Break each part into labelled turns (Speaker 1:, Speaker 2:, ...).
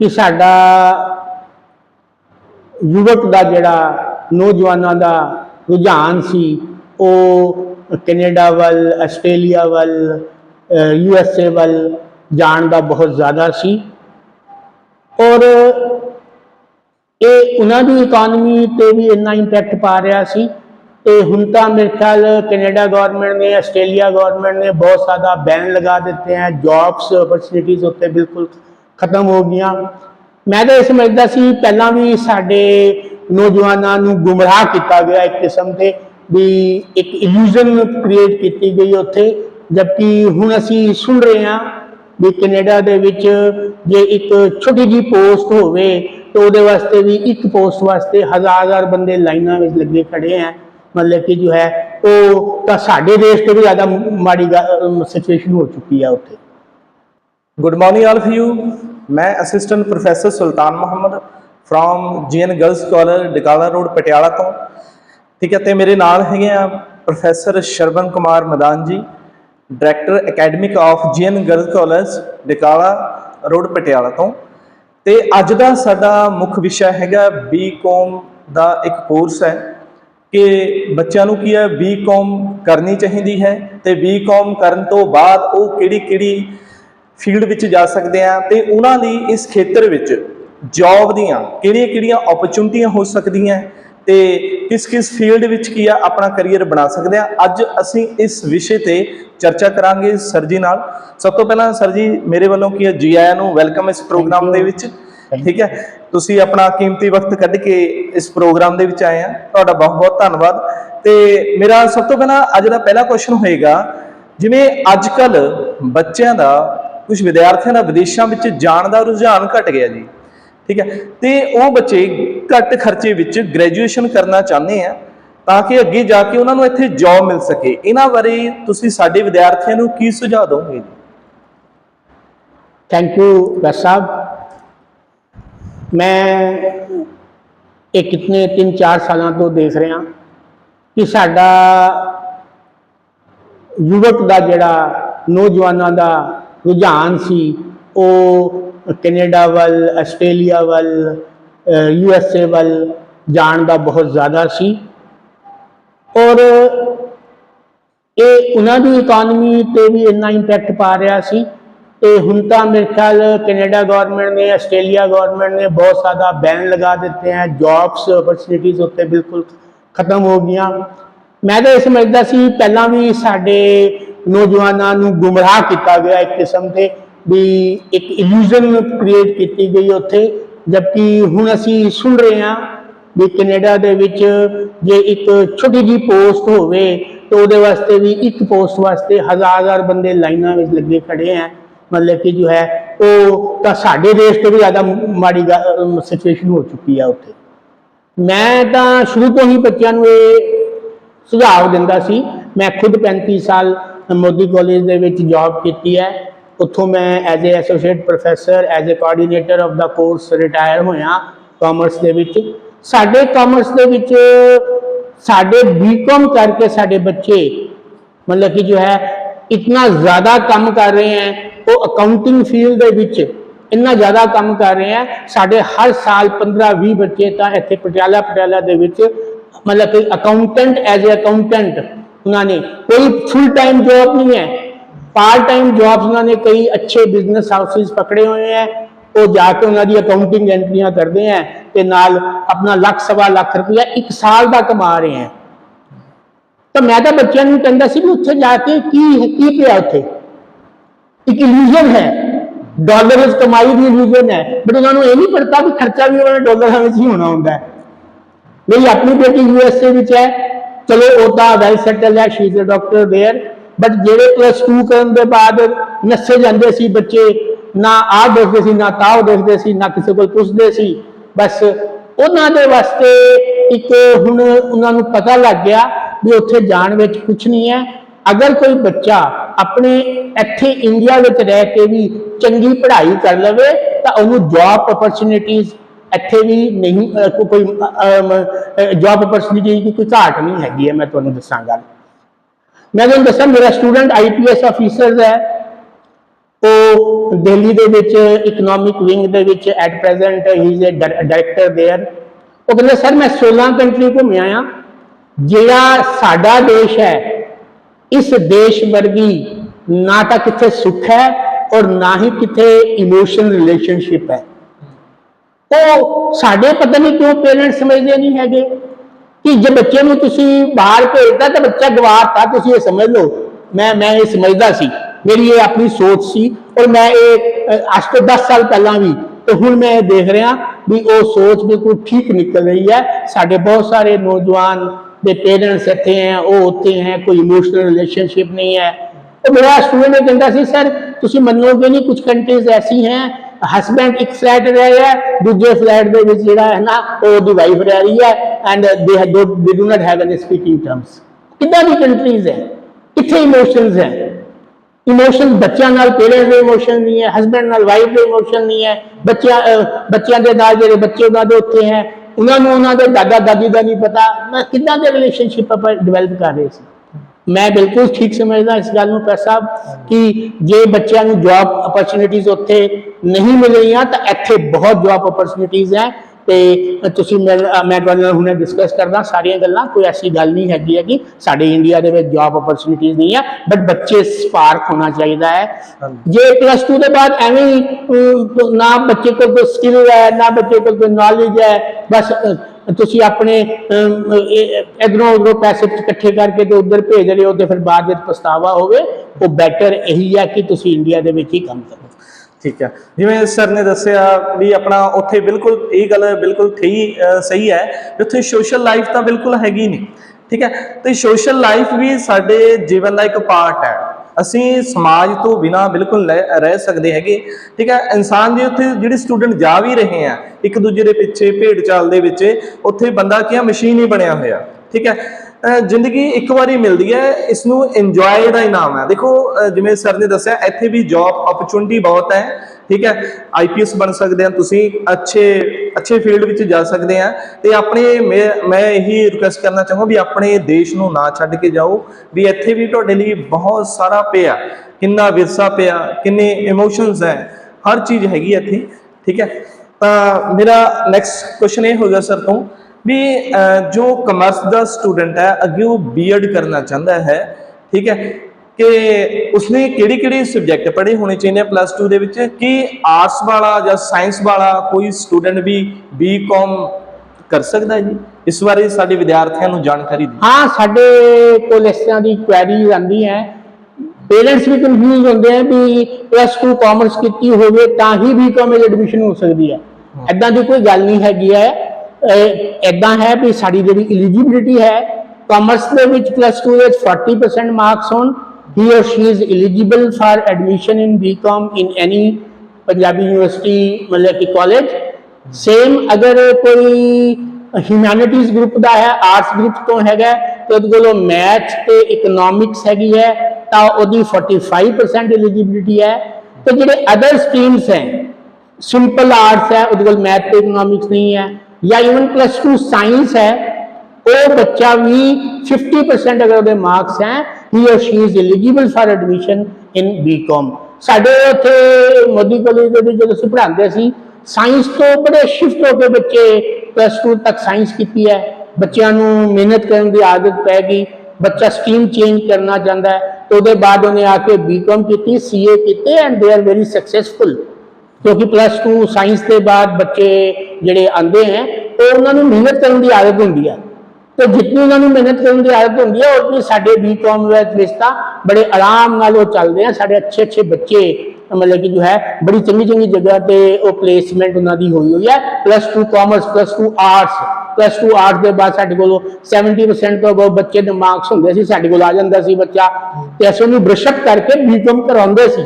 Speaker 1: ਕਿ ਸਾਡਾ ਯੁਵਕ ਦਾ ਜਿਹੜਾ ਨੌਜਵਾਨਾਂ ਦਾ ਰੁਝਾਨ ਸੀ, ਉਹ ਕੈਨੇਡਾ ਵੱਲ, ਆਸਟ੍ਰੇਲੀਆ ਵੱਲ ਯੂ ਐਸ ਏ ਵੱਲ ਜਾਣ ਦਾ ਬਹੁਤ ਜ਼ਿਆਦਾ ਸੀ। ਔਰ ਇਹ ਉਹਨਾਂ ਦੀ ਇਕਨੋਮੀ ਤੇ ਵੀ ਇੰਨਾ ਇੰਪੈਕਟ ਪਾ ਰਿਹਾ ਸੀ। ਤੇ ਹੁਣ ਤਾਂ ਮੇਰੇ ਖਿਆਲ ਕੈਨੇਡਾ ਗਵਰਨਮੈਂਟ ਨੇ, ਆਸਟ੍ਰੇਲੀਆ ਗਵਰਨਮੈਂਟ ਨੇ ਬਹੁਤ ਜ਼ਿਆਦਾ ਬੈਨ ਲਗਾ ਦਿੱਤੇ ਹੈ ਜੌਬਸ ਅਪਰਚੁਨਿਟੀਜ਼ ਉੱਤੇ ਬਿਲਕੁਲ ਖਤਮ ਹੋ ਗਈਆਂ। ਮੈਂ ਤਾਂ ਇਹ ਸਮਝਦਾ ਸੀ ਪਹਿਲਾਂ ਵੀ ਸਾਡੇ ਨੌਜਵਾਨਾਂ ਨੂੰ ਗੁੰਮਰਾਹ ਕੀਤਾ ਗਿਆ ਇੱਕ ਕਿਸਮ 'ਤੇ, ਵੀ ਇੱਕ ਇਲੂਜ਼ਨ ਕ੍ਰੀਏਟ ਕੀਤੀ ਗਈ ਉੱਥੇ। ਜਦਕਿ ਹੁਣ ਅਸੀਂ ਸੁਣ ਰਹੇ ਹਾਂ ਵੀ ਕੈਨੇਡਾ ਦੇ ਵਿੱਚ ਜੇ ਇੱਕ ਛੋਟੀ ਜੀ ਪੋਸਟ ਹੋਵੇ, ਤਾਂ ਉਹਦੇ ਵਾਸਤੇ ਵੀ ਇੱਕ ਪੋਸਟ ਵਾਸਤੇ ਹਜ਼ਾਰ ਹਜ਼ਾਰ ਬੰਦੇ ਲਾਈਨਾਂ ਵਿੱਚ ਲੱਗੇ ਖੜੇ ਹੈ ਮਤਲਬ ਕਿ ਜੋ ਹੈ, ਉਹ ਤਾਂ ਸਾਡੇ ਦੇਸ਼ ਤੋਂ ਵੀ ਜ਼ਿਆਦਾ ਮਾੜੀ ਸਿਚੁਏਸ਼ਨ ਹੋ ਚੁੱਕੀ ਆ ਉੱਥੇ।
Speaker 2: Good morning all of you ਮੈਂ assistant professor Sultan Muhammad from GN girls college Dakala road, Patiala ਤੋਂ। ਠੀਕ ਹੈ, ਤੇ ਮੇਰੇ ਨਾਲ ਹੈਗੇ ਆ professor Sharvan Kumar Madan ji director academic of GN girls college Dakala road, Patiala ਤੋਂ। ਤੇ ਅੱਜ ਦਾ ਸਾਡਾ ਮੁੱਖ ਵਿਸ਼ਾ ਹੈਗਾ ਬੀਕਾਮ ਦਾ ਇੱਕ ਕੋਰਸ ਹੈ ਕਿ ਬੱਚਿਆਂ ਨੂੰ ਕੀ ਹੈ ਬੀਕਾਮ ਕਰਨੀ ਚਾਹੀਦੀ ਹੈ ਤੇ ਬੀਕਾਮ ਕਰਨ ਤੋਂ ਬਾਅਦ ਉਹ ਕਿਹੜੀ ਕਿਹੜੀ ਫੀਲਡ ਵਿੱਚ ਜਾ ਸਕਦੇ ਆ ਤੇ ਉਹਨਾਂ ਲਈ ਇਸ ਖੇਤਰ ਵਿੱਚ ਜੌਬ ਦੀਆਂ ਕਿਹੜੀਆਂ-ਕਿਹੜੀਆਂ ਓਪਰਚੁਨਿਟੀਆਂ ਹੋ ਸਕਦੀਆਂ ਤੇ ਕਿਸ-ਕਿਸ ਫੀਲਡ ਵਿੱਚ ਕੀ ਆ ਆਪਣਾ ਕੈਰੀਅਰ ਬਣਾ ਸਕਦੇ ਆ ਅੱਜ ਅਸੀਂ ਇਸ ਵਿਸ਼ੇ ਤੇ ਚਰਚਾ ਕਰਾਂਗੇ ਸਰ ਜੀ ਨਾਲ। ਸਭ ਤੋਂ ਪਹਿਲਾਂ ਸਰ ਜੀ ਮੇਰੇ ਵੱਲੋਂ ਕੀ ਹੈ ਜੀ ਆਇਆਂ ਨੂੰ ਵੈਲਕਮ ਇਸ ਪ੍ਰੋਗਰਾਮ ਦੇ ਵਿੱਚ। ਠੀਕ ਹੈ? ਤੁਸੀਂ ਆਪਣਾ ਕੀਮਤੀ ਵਕਤ ਕੱਢ ਕੇ ਇਸ ਪ੍ਰੋਗਰਾਮ ਦੇ ਵਿੱਚ ਆਏ ਆ। ਤੁਹਾਡਾ ਬਹੁਤ-ਬਹੁਤ ਧੰਨਵਾਦ। ਤੇ ਮੇਰਾ ਸਭ ਤੋਂ ਪਹਿਲਾਂ ਅੱਜ ਦਾ ਪਹਿਲਾ ਕੁਐਸਚਨ ਹੋਏਗਾ ਜਿਵੇਂ ਅੱਜ ਕੱਲ ਬੱਚਿਆਂ ਦਾ ਕੁਝ ਵਿਦਿਆਰਥੀਆਂ ਦਾ ਵਿਦੇਸ਼ਾਂ ਵਿੱਚ ਜਾਣ ਦਾ ਰੁਝਾਨ ਘਟ ਗਿਆ ਜੀ। ਠੀਕ ਹੈ? ਤੇ ਉਹ ਬੱਚੇ ਘੱਟ ਖਰਚੇ ਵਿੱਚ ਗ੍ਰੈਜੂਏਸ਼ਨ ਕਰਨਾ ਚਾਹੁੰਦੇ ਆ ਤਾਂ ਕਿ ਅੱਗੇ ਜਾ ਕੇ ਉਹਨਾਂ ਨੂੰ ਇੱਥੇ ਜੌਬ ਮਿਲ ਸਕੇ। ਇਹਨਾਂ ਬਾਰੇ ਤੁਸੀਂ ਸਾਡੇ ਵਿਦਿਆਰਥੀਆਂ ਨੂੰ ਕੀ ਸੁਝਾਅ ਦਿਓਗੇ ਜੀ?
Speaker 1: ਥੈਂਕ ਯੂ ਡਾਕਟਰ ਸਾਹਿਬ। ਮੈਂ ਇਹ ਕਿਤਨੇ 3-4 ਸਾਲਾਂ ਤੋਂ ਦੇਖ ਰਿਹਾ ਕਿ ਸਾਡਾ ਯੁਵਕ ਦਾ ਜਿਹੜਾ ਨੌਜਵਾਨਾਂ ਦਾ ਰੁਝਾਨ ਸੀ, ਉਹ ਕੈਨੇਡਾ ਵੱਲ, ਆਸਟ੍ਰੇਲੀਆ ਵੱਲ ਯੂ ਐਸ ਏ ਵੱਲ ਜਾਣ ਦਾ ਬਹੁਤ ਜ਼ਿਆਦਾ ਸੀ। ਔਰ ਇਹ ਉਹਨਾਂ ਦੀ ਇਕਨੋਮੀ ਤੇ ਵੀ ਇੰਨਾ ਇੰਪੈਕਟ ਪਾ ਰਿਹਾ ਸੀ। ਤੇ ਹੁਣ ਤਾਂ ਮੇਰੇ ਖਿਆਲ ਕੈਨੇਡਾ ਗਵਰਨਮੈਂਟ ਨੇ, ਆਸਟ੍ਰੇਲੀਆ ਗਵਰਨਮੈਂਟ ਨੇ ਬਹੁਤ ਜ਼ਿਆਦਾ ਬੈਨ ਲਗਾ ਦਿੱਤੇ ਹੈ ਜੌਬਸ ਅਪਰਚੁਨਿਟੀਜ਼ ਉੱਤੇ ਬਿਲਕੁਲ ਖਤਮ ਹੋ ਗਈਆਂ। ਮੈਂ ਤਾਂ ਇਹ ਸਮਝਦਾ ਸੀ, ਪਹਿਲਾਂ ਵੀ ਸਾਡੇ ਨੌਜਵਾਨਾਂ ਨੂੰ ਗੁੰਮਰਾਹ ਕੀਤਾ ਗਿਆ ਇੱਕ ਕਿਸਮ ਦੇ ਵੀ ਇੱਕ ਇਲੂਜ਼ਨ ਕ੍ਰੀਏਟ ਕੀਤੀ ਗਈ ਉੱਥੇ। ਜਦਕਿ ਹੁਣ ਅਸੀਂ ਸੁਣ ਰਹੇ ਹਾਂ ਵੀ ਕੈਨੇਡਾ ਦੇ ਵਿੱਚ ਜੇ ਇੱਕ ਛੋਟੀ ਜੀ ਪੋਸਟ ਹੋਵੇ ਤਾਂ ਉਹਦੇ ਵਾਸਤੇ ਵੀ ਇੱਕ ਪੋਸਟ ਵਾਸਤੇ ਹਜ਼ਾਰ ਹਜ਼ਾਰ ਬੰਦੇ ਲਾਈਨਾਂ ਵਿੱਚ ਲੱਗੇ ਖੜੇ ਹੈ ਮਤਲਬ ਕਿ ਜੋ ਹੈ, ਉਹ ਤਾਂ ਸਾਡੇ ਦੇਸ਼ ਤੋਂ ਵੀ ਜ਼ਿਆਦਾ ਮਾੜੀ ਸਿਚੁਏਸ਼ਨ ਹੋ ਚੁੱਕੀ ਹੈ ਉੱਥੇ। ਮੈਂ ਤਾਂ ਸ਼ੁਰੂ ਤੋਂ ਹੀ ਬੱਚਿਆਂ ਨੂੰ ਇਹ ਸੁਝਾਅ ਦਿੰਦਾ ਸੀ। ਮੈਂ ਖੁਦ 35 ਸਾਲ ਮੋਦੀ ਕਾਲਜ ਦੇ ਵਿੱਚ ਜੌਬ ਕੀਤੀ ਹੈ। ਉੱਥੋਂ ਮੈਂ as a associate professor as a coordinator of the course retire ਹੋਇਆ ਕਾਮਰਸ ਦੇ ਵਿੱਚ। ਸਾਡੇ ਕਾਮਰਸ ਦੇ ਵਿੱਚ ਸਾਡੇ ਬੀਕਾਮ ਕਰਕੇ ਸਾਡੇ ਬੱਚੇ ਮਤਲਬ ਕਿ ਜੋ ਹੈ ਇਤਨਾ ਜ਼ਿਆਦਾ ਕੰਮ ਕਰ ਰਹੇ ਹੈ। ਉਹ ਅਕਾਊਂਟਿੰਗ ਫੀਲਡ ਦੇ ਵਿੱਚ ਇੰਨਾ ਜ਼ਿਆਦਾ ਕੰਮ ਕਰ ਰਹੇ ਹੈ। ਸਾਡੇ ਹਰ ਸਾਲ 15 20 ਬੱਚੇ ਤਾਂ ਇੱਥੇ ਪਟਿਆਲਾ ਪਟਿਆਲਾ ਦੇ ਵਿੱਚ ਮਤਲਬ ਕਿ ਅਕਾਊਂਟੈਂਟ ਐਜ਼ ਅ ਅਕਾਊਂਟੈਂਟ ਉਹਨਾਂ ਨੇ ਕੋਈ ਫੁੱਲ ਟਾਈਮ ਜੌਬ ਨਹੀਂ ਹੈ ਪਾਰਟ ਟਾਈਮ ਜੌਬਸ ਉਹਨਾਂ ਨੇ ਕਈ ਅੱਛੇ ਬਿਜ਼ਨਸ ਹਾਊਸਿਸ ਪਕੜੇ ਹੋਏ ਹੈ ਉਹ ਜਾ ਕੇ ਉਹਨਾਂ ਦੀ ਅਕਾਊਂਟਿੰਗ ਐਂਟਰੀਆਂ ਕਰਦੇ ਹੈ ਤੇ ਨਾਲ ਆਪਣਾ ਲੱਖ ਸਵਾ ਲੱਖ ਰੁਪਇਆ ਇੱਕ ਸਾਲ ਦਾ ਕਮਾ ਰਹੇ ਹੈ ਤਾਂ ਮੈਂ ਤਾਂ ਬੱਚਿਆਂ ਨੂੰ ਕਹਿੰਦਾ ਸੀ ਵੀ ਉੱਥੇ ਜਾ ਕੇ ਕੀ ਕੀ ਪਿਆ ਉੱਥੇ ਇੱਕ ਇਲੂਜ਼ਨ ਹੈ ਡਾਲਰ ਵਿੱਚ ਕਮਾਈ ਦੀ ਇਲੂਜ਼ਨ ਹੈ ਬਟ ਉਹਨਾਂ ਨੂੰ ਇਹ ਨਹੀਂ ਪਤਾ ਵੀ ਖਰਚਾ ਵੀ ਉਹਨਾਂ ਨੇ ਡਾਲਰਾਂ ਵਿੱਚ ਹੀ ਹੋਣਾ ਹੁੰਦਾ ਹੈ ਮੇਰੀ ਆਪਣੀ ਬੇਟੀ ਯੂ ਐਸ ਏ ਵਿੱਚ ਹੈ ਚਲੋ ਉਹ ਤਾਂ ਵੈਲ ਸੈਟਲ ਹੈ she is a doctor there but ਜਿਹੜੇ ਪਲੱਸ 2 ਕਰਨ ਦੇ ਬਾਅਦ ਨੱਸੇ ਜਾਂਦੇ ਸੀ ਬੱਚੇ ਨਾ ਆਹ ਦੇਖਦੇ ਸੀ ਨਾ ਤਾਹ ਦੇਖਦੇ ਸੀ ਨਾ ਕਿਸੇ ਕੋਲ ਪੁੱਛਦੇ ਸੀ ਬਸ ਉਹਨਾਂ ਦੇ ਵਾਸਤੇ ਇੱਕ ਹੁਣ ਉਹਨਾਂ ਨੂੰ ਪਤਾ ਲੱਗ ਗਿਆ ਵੀ ਉੱਥੇ ਜਾਣ ਵਿੱਚ ਕੁਝ ਨਹੀਂ ਹੈ ਅਗਰ ਕੋਈ ਬੱਚਾ ਆਪਣੇ ਇੱਥੇ ਇੰਡੀਆ ਵਿੱਚ ਰਹਿ ਕੇ ਵੀ ਚੰਗੀ ਪੜ੍ਹਾਈ ਕਰ ਲਵੇ ਤਾਂ ਉਹਨੂੰ ਜੌਬ ਅਪਰਚੁਨਿਟੀਜ਼ ਇੱਥੇ ਵੀ ਨਹੀਂ ਅਹ, ਕੋ- ਕੋਈ ਜੌਬ ਅਪਰਚੁਨਿਟੀ ਦੀ ਕੋਈ ਘਾਟ ਨਹੀਂ ਹੈਗੀ ਹੈ ਮੈਂ ਤੁਹਾਨੂੰ ਦੱਸਾਂਗਾ ਮੈਂ ਤੁਹਾਨੂੰ ਦੱਸਾਂ ਮੇਰਾ ਸਟੂਡੈਂਟ ਆਈਪੀਐਸ ਅਫੀਸਰ ਹੈ ਉਹ ਦਿੱਲੀ ਦੇ ਵਿੱਚ ਇਕਨੋਮਿਕ ਵਿੰਗ ਦੇ ਵਿੱਚ at present he is a director there ਉਹ ਕਹਿੰਦੇ ਸਰ ਮੈਂ 16 ਕੰਟਰੀ ਘੁੰਮਿਆ ਆ ਜਿਹੜਾ ਸਾਡਾ ਦੇਸ਼ ਹੈ ਇਸ ਦੇਸ਼ ਵਰਗੀ ਨਾ ਤਾਂ ਕਿਤੇ ਸੁੱਖ ਹੈ ਔਰ ਨਾ ਹੀ ਕਿਤੇ ਇਮੋਸ਼ਨਲ ਰਿਲੇਸ਼ਨਸ਼ਿਪ ਹੈ ਉਹ ਸਾਡੇ ਪਤਾ ਨਹੀਂ ਕਿਉਂ ਪੇਰੈਂਟਸ ਸਮਝਦੇ ਨਹੀਂ ਹੈਗੇ ਕਿ ਜੇ ਬੱਚੇ ਨੂੰ ਤੁਸੀਂ ਬਾਹਰ ਭੇਜਦਾ ਤਾਂ ਬੱਚਾ ਗਵਾਤਾ ਤੁਸੀਂ ਇਹ ਸਮਝ ਲਓ। ਮੈਂ ਮੈਂ ਇਹ ਸਮਝਦਾ ਸੀ। ਮੇਰੀ ਇਹ ਆਪਣੀ ਸੋਚ ਸੀ ਔਰ ਮੈਂ ਇਹ ਅੱਜ ਤੋਂ 10 ਸਾਲ ਪਹਿਲਾਂ ਵੀ ਤੇ ਹੁਣ ਮੈਂ ਇਹ ਦੇਖ ਰਿਹਾ ਵੀ ਉਹ ਸੋਚ ਬਿਲਕੁਲ ਠੀਕ ਨਿਕਲ ਰਹੀ ਹੈ। ਸਾਡੇ ਬਹੁਤ ਸਾਰੇ ਨੌਜਵਾਨ ਦੇ ਪੇਰੈਂਟਸ ਇੱਥੇ ਹੈ, ਉਹ ਉੱਥੇ ਹੈ, ਕੋਈ ਇਮੋਸ਼ਨਲ ਰਿਲੇਸ਼ਨਸ਼ਿਪ ਨਹੀਂ ਹੈ। ਉਹ ਮੇਰਾ ਸਟੂਡੈਂਟ ਕਹਿੰਦਾ ਸੀ ਸਰ ਤੁਸੀਂ ਮੰਨੋਗੇ ਨਹੀਂ ਕੁਝ ਕੰਟਰੀਜ਼ ਐਸੀ ਹੈ ਹਸਬੈਂਡ ਇੱਕ ਫਲੈਟ ਰਹਿ ਰਿਹਾ ਹੈ ਦੂਜੇ ਫਲੈਟ ਦੇ ਵਿੱਚ ਜਿਹੜਾ ਹੈ ਨਾ, ਉਹ ਦੀ ਵਾਈਫ ਰਹਿ ਰਹੀ ਹੈ and they they do not have an speaking terms ਕਿੱਦਾਂ ਦੀ ਕੰਟਰੀਜ਼ ਹੈ? ਕਿੱਥੇ ਇਮੋਸ਼ਨਸ ਹੈ? ਇਮੋਸ਼ਨ ਬੱਚਿਆਂ ਨਾਲ ਪੇਰੈਂਟਸ ਦੇ ਇਮੋਸ਼ਨ ਨਹੀਂ ਹੈ? ਹਸਬੈਂਡ ਨਾਲ ਵਾਈਫ ਦੇ ਇਮੋਸ਼ਨ ਨਹੀਂ ਹੈ? ਬੱਚਿਆਂ ਬੱਚਿਆਂ ਦੇ ਨਾਲ ਜਿਹੜੇ ਬੱਚੇ ਉਹਨਾਂ ਦੇ ਉੱਥੇ ਹੈ, ਉਹਨਾਂ ਨੂੰ ਉਹਨਾਂ ਦੇ ਦਾਦਾ ਦਾਦੀ ਦਾ ਨਹੀਂ ਪਤਾ। ਮੈਂ ਕਿੱਦਾਂ ਦੇ ਰਿਲੇਸ਼ਨਸ਼ਿਪ ਆਪਾਂ ਡਿਵੈਲਪ ਕਰ ਰਹੇ ਸੀ? ਮੈਂ ਬਿਲਕੁਲ ਠੀਕ ਸਮਝਦਾ ਇਸ ਗੱਲ ਨੂੰ ਪੈਸਾ ਸਾਹਿਬ ਕਿ ਜੇ ਬੱਚਿਆਂ ਨੂੰ ਜੌਬ ਅਪਰਚੁਨਿਟੀਜ਼ ਉੱਥੇ ਨਹੀਂ ਮਿਲ ਰਹੀਆਂ ਤਾਂ ਇੱਥੇ ਬਹੁਤ ਜੌਬ ਅਪਰਚੁਨਿਟੀਜ਼ ਹੈ ਤੇ ਤੁਸੀਂ ਮੈਂ ਮੈਂ ਤੁਹਾਡੇ ਨਾਲ ਹੁਣੇ ਡਿਸਕਸ ਕਰਦਾ ਸਾਰੀਆਂ ਗੱਲਾਂ ਕੋਈ ਐਸੀ ਗੱਲ ਨਹੀਂ ਹੈਗੀ ਹੈ ਕਿ ਸਾਡੇ ਇੰਡੀਆ ਦੇ ਵਿੱਚ ਜੌਬ ਅਪਰਚੁਨਿਟੀਜ਼ ਨਹੀਂ ਹੈ ਬਟ ਬੱਚੇ ਸਪਾਰਕ ਹੋਣਾ ਚਾਹੀਦਾ ਹੈ। ਜੇ ਪਲੱਸ 2 ਦੇ ਬਾਅਦ ਐਵੇਂ ਨਾ ਬੱਚੇ ਕੋਲ ਕੋਈ ਸਕਿੱਲ ਹੈ ਨਾ ਬੱਚੇ ਕੋਲ ਕੋਈ ਨੌਲੇਜ ਹੈ ਬਸ ਤੁਸੀਂ ਆਪਣੇ ਇਧਰੋਂ ਉਧਰੋਂ ਪੈਸੇ ਇਕੱਠੇ ਕਰਕੇ ਤੇ ਉਧਰ ਭੇਜ ਰਹੇ ਹੋ ਤੇ ਫਿਰ ਬਾਅਦ ਵਿੱਚ ਪਛਤਾਵਾ ਹੋਵੇ, ਉਹ ਬੈਟਰ ਇਹੀ ਹੈ ਕਿ ਤੁਸੀਂ ਇੰਡੀਆ ਦੇ ਵਿੱਚ ਹੀ ਕੰਮ ਕਰੋ।
Speaker 2: ਠੀਕ ਹੈ। ਜਿਵੇਂ ਸਰ ਨੇ ਦੱਸਿਆ ਵੀ ਆਪਣਾ ਉੱਥੇ ਬਿਲਕੁਲ ਇਹ ਗੱਲ ਬਿਲਕੁਲ ਠੀਕ ਸਹੀ ਹੈ ਉੱਥੇ ਸੋਸ਼ਲ ਲਾਈਫ ਤਾਂ ਬਿਲਕੁਲ ਹੈਗੀ ਨਹੀਂ। ਠੀਕ ਹੈ। ਤੇ ਸੋਸ਼ਲ ਲਾਈਫ ਵੀ ਸਾਡੇ ਜੀਵਨ ਦਾ ਇੱਕ ਪਾਰਟ ਹੈ। ਅਸੀਂ ਸਮਾਜ ਤੋਂ ਬਿਨਾ ਬਿਲਕੁਲ ਲੈ- ਰਹਿ ਸਕਦੇ ਹੈਗੇ। ਠੀਕ ਹੈ, ਇਨਸਾਨ ਜੇ ਉੱਥੇ ਜਿਹੜੇ ਸਟੂਡੈਂਟ ਜਾ ਵੀ ਰਹੇ ਆ, ਇੱਕ ਦੂਜੇ ਦੇ ਪਿੱਛੇ ਭੇਡ ਚਾਲ ਦੇ ਵਿੱਚ, ਉੱਥੇ ਬੰਦਾ ਕੀ ਆ ਮਸ਼ੀਨ ਹੀ ਬਣਿਆ ਹੋਇਆ। ਠੀਕ ਹੈ ਜ਼ਿੰਦਗੀ ਇੱਕ ਵਾਰੀ ਮਿਲਦੀ ਹੈ ਇਸ ਨੂੰ ਇੰਜੋਏ ਦਾ ਇਨਾਮ ਹੈ। ਦੇਖੋ ਜਿਵੇਂ ਸਰ ਨੇ ਦੱਸਿਆ, ਇੱਥੇ ਵੀ ਜੌਬ ਓਪਰਚੁਨਿਟੀ ਬਹੁਤ ਹੈ, ਠੀਕ ਹੈ? ਆਈਪੀਐਸ ਬਣ ਸਕਦੇ ਆ ਤੁਸੀਂ, ਅੱਛੇ ਅੱਛੇ ਫੀਲਡ ਵਿੱਚ ਜਾ ਸਕਦੇ ਆ ਤੇ ਆਪਣੇ, ਮੈਂ ਮੈਂ ਇਹੀ ਰਿਕੁਐਸਟ ਕਰਨਾ ਚਾਹਾਂ ਵੀ ਆਪਣੇ ਦੇਸ਼ ਨੂੰ ਨਾ ਛੱਡ ਕੇ ਜਾਓ, ਵੀ ਇੱਥੇ ਵੀ ਤੁਹਾਡੇ ਲਈ ਬਹੁਤ ਸਾਰਾ ਪਿਆ, ਕਿੰਨਾ ਵਿਰਸਾ ਪਿਆ, ਕਿੰਨੇ ਇਮੋਸ਼ਨਸ ਹੈ, ਹਰ ਚੀਜ਼ ਹੈਗੀ ਇੱਥੇ, ਠੀਕ ਹੈ? ਤਾਂ ਮੇਰਾ ਨੈਕਸਟ ਕੁਐਸਚਨ ਇਹ ਹੋਗਾ ਸਰ ਤੋਂ ਵੀ ਜੋ ਕਮਰਸ ਦਾ ਸਟੂਡੈਂਟ ਹੈ ਅੱਗੇ ਉਹ ਬੀਐਡ ਕਰਨਾ ਚਾਹੁੰਦਾ ਹੈ ਠੀਕ ਹੈ ਕਿ ਉਸਨੇ ਕਿਹੜੀ ਕਿਹੜੀ ਸਬਜੈਕਟ ਪੜ੍ਹੇ ਹੋਣੇ ਚਾਹੀਦੇ ਆ ਪਲੱਸ 2 ਦੇ ਵਿੱਚ ਕਿ ਆਰਟਸ ਵਾਲਾ ਜਾਂ ਸਾਇੰਸ ਵਾਲਾ ਕੋਈ ਸਟੂਡੈਂਟ ਵੀ ਬੀਕਾਮ ਕਰ ਸਕਦਾ ਜੀ? ਇਸ ਬਾਰੇ ਸਾਡੇ ਵਿਦਿਆਰਥੀਆਂ ਨੂੰ ਜਾਣਕਾਰੀ ਦਿਓ।
Speaker 1: ਹਾਂ ਸਾਡੇ ਕੋਲ ਇਸ ਤਰ੍ਹਾਂ ਦੀ ਕੁਐਰੀਜ਼ ਆਉਂਦੀ ਹੈ। ਪੇਰੈਂਟਸ ਵੀ ਕਨਫਿਊਜ਼ ਹੁੰਦੇ ਆ ਵੀ ਪਲੱਸ 2 ਕਾਮਰਸ ਕੀਤੀ ਹੋਵੇ ਤਾਂ ਹੀ ਬੀਕਾਮ ਵਿੱਚ ਐਡਮਿਸ਼ਨ ਹੋ ਸਕਦੀ ਹੈ। ਐਦਾਂ ਦੀ ਕੋਈ ਗੱਲ ਨਹੀਂ ਹੈਗੀ ਹੈ। ਐਦਾਂ ਹੈ ਵੀ ਸਾਡੀ ਜਿਹੜੀ ਐਲੀਜੀਬਿਲਿਟੀ ਹੈ ਕਾਮਰਸ ਦੇ ਵਿੱਚ ਪਲੱਸ 2 ਵਿੱਚ 40% ਮਾਰਕਸ ਹੋਣ, he or she is eligible for admission in BCom in any Punjabi university ਮਤਲਬ ਕਿ ਕਾਲਜ ਸੇਮ ਅਗਰ ਕੋਈ ਹਿਊਮੈਨਿਟੀਜ਼ ਗਰੁੱਪ ਦਾ ਹੈ ਆਰਟਸ ਗਰੁੱਪ ਤੋਂ ਹੈਗਾ, ਤੇ ਉਹਦੇ ਕੋਲੋਂ ਮੈਥ ਤੇ ਇਕਨੋਮਿਕਸ ਹੈਗੀ ਹੈ, ਤਾਂ ਉਹਦੀ 45% ਐਲੀਜੀਬਿਲਿਟੀ ਹੈ। ਤੇ ਜਿਹੜੇ ਅਦਰ ਸਟਰੀਮਸ ਹੈ ਸਿੰਪਲ ਆਰਟਸ ਹੈ, ਉਹਦੇ ਕੋਲ ਮੈਥ ਤੇ ਇਕਨੋਮਿਕਸ ਨਹੀਂ ਹੈ। ਜਾਂ ਇਵਨ ਪਲੱਸ 2 ਸਾਇੰਸ ਹੈ, ਉਹ ਬੱਚਾ ਵੀ 50% ਅਗਰ ਉਹਦੇ ਮਾਰਕਸ ਹੈ he or she is eligible for admission in BCom ਸਾਡੇ ਉੱਥੇ ਮੋਦੀ ਕਾਲਜ ਦੇ ਵਿੱਚ ਜਦੋਂ ਅਸੀਂ ਪੜ੍ਹਾਉਂਦੇ ਸੀ ਸਾਇੰਸ ਤੋਂ ਬੜੇ ਸ਼ਿਫਟ ਹੋ ਕੇ ਬੱਚੇ ਪਲੱਸ 2 ਤੱਕ ਸਾਇੰਸ ਕੀਤੀ ਹੈ। ਬੱਚਿਆਂ ਨੂੰ ਮਿਹਨਤ ਕਰਨ ਦੀ ਆਦਤ ਪੈ ਗਈ, ਬੱਚਾ ਸਟਰੀਮ ਚੇਂਜ ਕਰਨਾ ਚਾਹੁੰਦਾ ਹੈ। ਤੇ ਉਹਦੇ ਬਾਅਦ ਉਹਨੇ ਆ ਕੇ ਬੀਕਾਮ ਕੀਤੀ ਸੀਏ ਕੀਤੇ and they are very successful ਕਿਉਂਕਿ ਪਲੱਸ 2 ਸਾਇੰਸ ਦੇ ਬਾਅਦ ਬੱਚੇ ਜਿਹੜੇ ਆਂਦੇ ਹੈ, ਉਹ ਉਹਨਾਂ ਨੂੰ ਮਿਹਨਤ ਕਰਨ ਦੀ ਆਦਤ ਹੁੰਦੀ ਹੈ। ਤੇ ਜਿੰਨੀ ਉਹਨਾਂ ਨੂੰ ਮਿਹਨਤ ਕਰਨ ਦੀ ਆਦਤ ਹੁੰਦੀ ਹੈ ਉਤਨੀ ਸਾਡੇ ਬੀਕਾਮ ਵਿੱਚ ਰਿਸ਼ਤਾ ਬੜੇ ਆਰਾਮ ਨਾਲ ਉਹ ਚੱਲਦੇ ਆ। ਸਾਡੇ ਅੱਛੇ ਅੱਛੇ ਬੱਚੇ, ਮਤਲਬ ਕਿ ਜੋ ਹੈ, ਬੜੀ ਚੰਗੀ ਚੰਗੀ ਜਗ੍ਹਾ ਤੇ ਉਹ ਪਲੇਸਮੈਂਟ ਉਹਨਾਂ ਦੀ ਹੋਈ ਹੋਈ ਹੈ। Plus 2 commerce plus 2 arts plus 2 arts ਦੇ ਬਾਅਦ ਸਾਡੇ ਕੋਲ 70% ਤੋਂ ਬਹੁਤ ਬੱਚੇ ਦੇ ਮਾਰਕਸ ਹੁੰਦੇ ਸੀ, ਸਾਡੇ ਕੋਲ ਆ ਜਾਂਦਾ ਸੀ ਬੱਚਾ। ਤੇ ਅਸੀਂ ਉਹਨੂੰ ਬ੍ਰਸ਼ ਕਰਕੇ ਬੀਕਾਮ ਕਰਾਉਂਦੇ ਸੀ।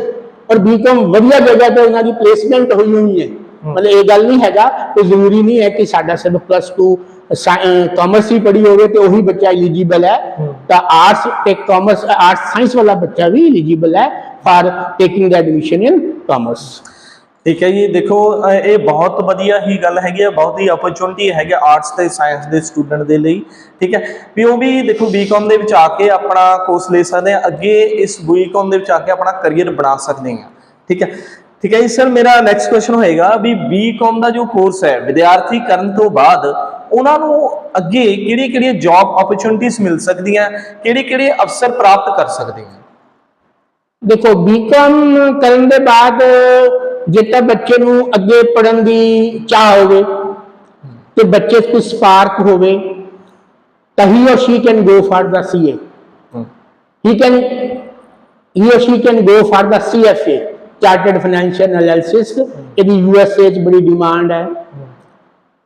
Speaker 1: ਔਰ ਬੀਕਾਮ ਵਧੀਆ ਜਗ੍ਹਾ ਤੇ ਉਹਨਾਂ ਦੀ ਪਲੇਸਮੈਂਟ ਹੋਈ ਹੋਈ ਹੈ। ਮਤਲਬ ਇਹ ਗੱਲ ਨਹੀਂ ਹੈਗਾ ਕਿ ਜ਼ਰੂਰੀ ਨਹੀਂ ਹੈ ਕਿ ਸਾਡਾ ਸਿਰਫ ਪਲੱਸ 2 ਕਾਮਰਸ ਹੀ ਪੜ੍ਹੀ ਹੋਵੇ ਤੇ ਉਹੀ ਬੱਚਾ ਐਲੀਜੀਬਲ ਹੈ। ਤਾਂ ਆਰਟਸ ਤੇ ਕਾਮਰਸ ਆਰਟਸ ਸਾਇੰਸ ਵਾਲਾ ਬੱਚਾ ਵੀ ਐਲੀਜੀਬਲ ਹੈ for taking the admission in commerce
Speaker 2: ਠੀਕ ਹੈ ਜੀ, ਦੇਖੋ, ਇਹ ਬਹੁਤ ਵਧੀਆ ਹੀ ਗੱਲ ਹੈਗੀ ਹੈ ਬਹੁਤ ਹੀ ਓਪਰਚੁਨਿਟੀ ਹੈਗੀ ਆਰਟਸ ਤੇ ਸਾਇੰਸ ਦੇ ਸਟੂਡੈਂਟ ਦੇ ਲਈ, ਠੀਕ ਹੈ। ਵੀ ਉਹ ਵੀ ਦੇਖੋ ਬੀਕਾਮ ਦੇ ਵਿੱਚ ਆ ਕੇ ਆਪਣਾ ਕੋਰਸ ਲੈ ਸਕਦੇ ਆ, ਅੱਗੇ ਇਸ ਬੀਕਾਮ ਦੇ ਵਿੱਚ ਆ ਕੇ ਆਪਣਾ ਕੈਰੀਅਰ ਬਣਾ ਸਕਦੇ ਆ, ਠੀਕ ਹੈ। ਠੀਕ ਹੈ ਜੀ ਸਰ ਮੇਰਾ ਨੈਕਸਟ ਕੁਐਸਚਨ ਹੋਏਗਾ ਵੀ ਬੀਕਾਮ ਦਾ ਜੋ ਕੋਰਸ ਹੈ, ਵਿਦਿਆਰਥੀ ਕਰਨ ਤੋਂ ਬਾਅਦ ਉਹਨਾਂ ਨੂੰ ਅੱਗੇ ਕਿਹੜੀ ਕਿਹੜੀਆਂ ਜੌਬ ਓਪਰਚੁਨਿਟੀਆਂ ਮਿਲ ਸਕਦੀਆਂ ਕਿਹੜੇ ਕਿਹੜੇ ਅਵਸਰ ਪ੍ਰਾਪਤ ਕਰ ਸਕਦੇ ਹਨ
Speaker 1: ਦੇਖੋ ਬੀਕਾਮ ਕਰਨ ਦੇ ਬਾਅਦ ਜੇ ਤਾਂ ਬੱਚੇ ਨੂੰ ਅੱਗੇ ਪੜਨ ਦੀ ਚਾਹ ਹੋਵੇ ਤੇ ਬੱਚੇ 'ਚ ਕੋਈ ਸਪਾਰਕ ਹੋਵੇ ਤਾਂ ਹੀ or she can go for the CA he can he or she can go for the CFA chartered financial analysis ਇਹਦੀ USA 'ਚ ਬੜੀ ਡਿਮਾਂਡ ਹੈ।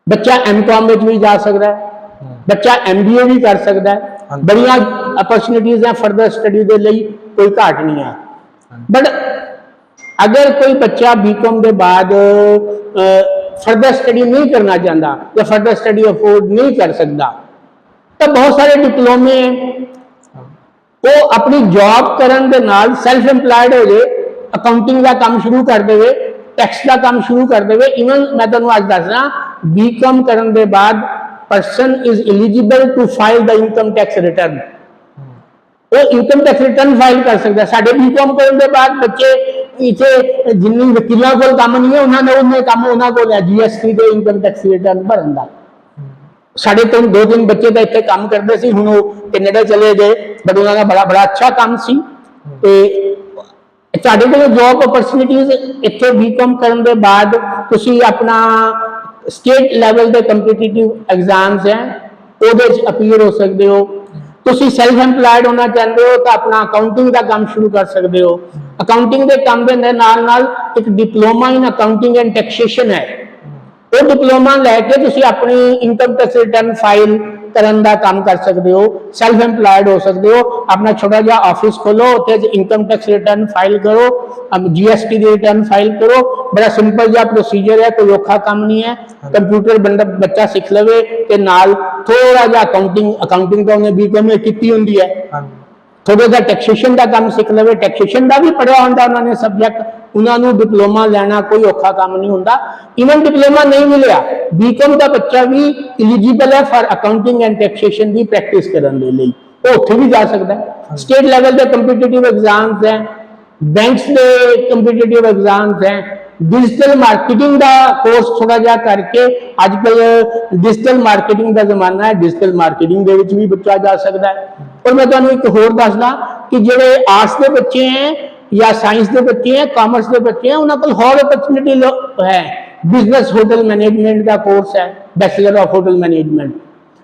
Speaker 1: ਬੱਚਾ ਐਮਕਾਮ ਵਿੱਚ ਵੀ ਜਾ ਸਕਦਾ ਹੈ। ਬੱਚਾ ਐਮਬੀਏ ਵੀ ਕਰ ਸਕਦਾ ਹੈ। ਬੜੀਆਂ ਅਪਰਚੁਨਿਟੀਆਂ ਹੈ ਫਰਦਰ ਸਟੱਡੀ ਦੇ ਲਈ ਕੋਈ ਘਾਟ ਨਹੀਂ ਹੈ। ਬਟ ਅਗਰ ਕੋਈ ਬੱਚਾ ਬੀਕਾਮ ਦੇ ਬਾਅਦ ਫਰਦਰ ਸਟੱਡੀ ਨਹੀਂ ਕਰਨਾ ਚਾਹੁੰਦਾ ਜਾਂ ਫਰਦਰ ਸਟੱਡੀ ਅਫੋਰਡ ਨਹੀਂ ਕਰ ਸਕਦਾ ਤਾਂ ਬਹੁਤ ਸਾਰੇ ਡਿਪਲੋਮੇ ਉਹ ਆਪਣੀ ਜੌਬ ਕਰਨ ਦੇ ਨਾਲ ਸੈਲਫ ਏਮਪਲਾਇਡ ਹੋ ਜੇ ਅਕਾਊਂਟਿੰਗ ਦਾ ਕੰਮ ਸ਼ੁਰੂ ਕਰ ਦੇਵੇ ਟੈਕਸ ਦਾ ਕੰਮ ਸ਼ੁਰੂ ਕਰ ਦੇਵੇ ਇਵਨ ਮੈਂ ਤੁਹਾਨੂੰ ਅੱਜ ਦੱਸਣਾ ਬੀਕਾਮ ਕਰਨ ਦੇ ਬਾਅਦ person is eligible to file the income tax return ਉਹ ਇਨਕਮ ਟੈਕਸ ਰਿਟਰਨ ਫਾਈਲ ਕਰ ਸਕਦਾ। ਸਾਡੇ ਬੀਕਾਮ ਕਰਨ ਦੇ ਬਾਅਦ ਬੱਚੇ ਇੱਥੇ ਜਿੰਨੀ ਵਕੀਲਾਂ ਕੋਲ ਕੰਮ ਨਹੀਂ ਹੈ, ਉਹਨਾਂ ਨੇ ਉਹਨੇ ਕੰਮ ਉਹਨਾਂ ਕੋਲ ਹੈ ਜੀਐਸਟੀ ਦੇ ਇਨਕਮ ਟੈਕਸ ਰਿਟਰਨ ਭਰਨ ਦਾ। ਸਾਡੇ ਤੋਂ ਦੋ ਤਿੰਨ ਬੱਚੇ ਤਾਂ ਇੱਥੇ ਕੰਮ ਕਰਦੇ ਸੀ, ਹੁਣ ਉਹ ਕੈਨੇਡਾ ਚਲੇ ਗਏ ਬਟ ਉਹਨਾਂ ਦਾ ਬੜਾ ਬੜਾ ਅੱਛਾ ਕੰਮ ਸੀ। ਤੇ ਤੁਹਾਡੇ ਕੋਲ ਜੌਬ ਓਪਰਚੁਨਿਟੀਜ਼ ਇੱਥੇ ਬੀਕਾਮ ਕਰਨ ਦੇ ਬਾਅਦ ਤੁਸੀਂ ਆਪਣਾ ਸਟੇਟ ਲੈਵਲ ਦੇ ਕੰਪੀਟੀਟਿਵ ਐਗਜ਼ਾਮਸ ਹੈ, ਉਹਦੇ 'ਚ ਅਪੀਅਰ ਹੋ ਸਕਦੇ ਹੋ। ਤੁਸੀਂ ਸੈਲਫ ਏਮਪਲਾਇਡ ਹੋਣਾ ਚਾਹੁੰਦੇ ਹੋ ਤਾਂ ਆਪਣਾ ਅਕਾਊਂਟਿੰਗ ਦਾ ਕੰਮ ਸ਼ੁਰੂ ਕਰ ਸਕਦੇ ਹੋ। ਅਕਾਊਂਟਿੰਗ ਦੇ ਕੰਮ ਦੇ ਨਾਲ ਨਾਲ ਇੱਕ diploma in accounting and taxation ਹੈ। ਉਹ ਡਿਪਲੋਮਾ ਲੈ ਕੇ ਤੁਸੀਂ ਆਪਣੀ ਇਨਕਮ ਟੈਕਸ ਰਿਟਰਨ ਫਾਈਲ ਕਰਨ ਦਾ ਕੰਮ ਕਰ ਸਕਦੇ ਹੋ ਸੈਲਫ ਏਮਪਲਾਇਡ ਹੋ ਸਕਦੇ ਹੋ, ਆਪਣਾ ਛੋਟਾ ਜਿਹਾ ਆਫਿਸ ਖੋਲੋ, ਉੱਥੇ ਇਨਕਮ ਟੈਕਸ ਰਿਟਰਨ ਫਾਈਲ ਕਰੋ ਜੀਐਸਟੀ ਦੀ ਰਿਟਰਨ ਫਾਈਲ ਕਰੋ, ਬੜਾ ਸਿੰਪਲ ਜਿਹਾ ਪ੍ਰੋਸੀਜਰ ਹੈ, ਕੋਈ ਔਖਾ ਕੰਮ ਨਹੀਂ ਹੈ। ਕੰਪਿਊਟਰ ਬੰਦਾ, ਬੱਚਾ ਸਿੱਖ ਲਵੇ ਤੇ ਨਾਲ ਥੋੜਾ ਜਿਹਾ ਅਕਾਊਂਟਿੰਗ ਅਕਾਊਂਟਿੰਗ ਤਾਂ ਉਹਨੇ ਬੀਕਾਮ ਕੀਤੀ ਹੁੰਦੀ ਹੈ। ਥੋੜਾ ਜਿਹਾ ਟੈਕਸੇਸ਼ਨ ਦਾ ਕੰਮ ਸਿੱਖ ਲਵੇ। ਟੈਕਸੇਸ਼ਨ ਦਾ ਵੀ ਪੜਿਆ ਹੁੰਦਾ ਉਹਨਾਂ ਨੇ ਸਬਜੈਕਟ ਉਹਨਾਂ ਨੂੰ ਡਿਪਲੋਮਾ ਲੈਣਾ ਕੋਈ ਔਖਾ ਕੰਮ ਨਹੀਂ ਹੁੰਦਾ। ਇਵਨ ਡਿਪਲੋਮਾ ਨਹੀਂ ਮਿਲਿਆ। ਬੀਕਾਮ ਦਾ ਬੱਚਾ ਵੀ ਐਲੀਜੀਬਲ ਹੈ ਫਾਰ ਅਕਾਊਂਟਿੰਗ ਐਂਡ ਟੈਕਸੇਸ਼ਨ ਦੀ ਪ੍ਰੈਕਟਿਸ ਕਰਨ ਦੇ ਲਈ। ਉਹ ਉੱਥੇ ਵੀ ਜਾ ਸਕਦਾ ਸਟੇਟ ਲੈਵਲ ਦੇ ਕੰਪੀਟੀਟਿਵ ਐਗਜ਼ਾਮਸ ਹੈ। ਬੈਂਕਸ ਦੇ ਕੰਪੀਟੀਟਿਵ ਐਗਜ਼ਾਮਸ ਹੈ। ਡਿਜੀਟਲ ਮਾਰਕੀਟਿੰਗ ਦਾ ਕੋਰਸ ਥੋੜਾ ਜਿਹਾ ਕਰਕੇ ਅੱਜ ਕੱਲ ਡਿਜੀਟਲ ਮਾਰਕੀਟਿੰਗ ਦਾ ਜ਼ਮਾਨਾ ਹੈ ਡਿਜੀਟਲ ਮਾਰਕੀਟਿੰਗ ਦੇ ਵਿੱਚ ਵੀ ਬੱਚਾ ਜਾ ਸਕਦਾ ਹੈ। ਔਰ ਮੈਂ ਤੁਹਾਨੂੰ ਇੱਕ ਹੋਰ ਦੱਸਦਾ ਕਿ ਜਿਹੜੇ ਆਰਟਸ ਦੇ ਬੱਚੇ ਹੈ ਜਾਂ ਸਾਇੰਸ ਦੇ ਬੱਚੇ ਹੈ ਕਾਮਰਸ ਦੇ ਬੱਚੇ ਹੈ, ਉਹਨਾਂ ਕੋਲ ਹੋਰ ਓਪਰਚੁਨਿਟੀ ਹੈ। ਬਿਜ਼ਨਸ ਹੋਟਲ ਮੈਨੇਜਮੈਂਟ ਦਾ ਕੋਰਸ ਹੈ bachelor of hotel management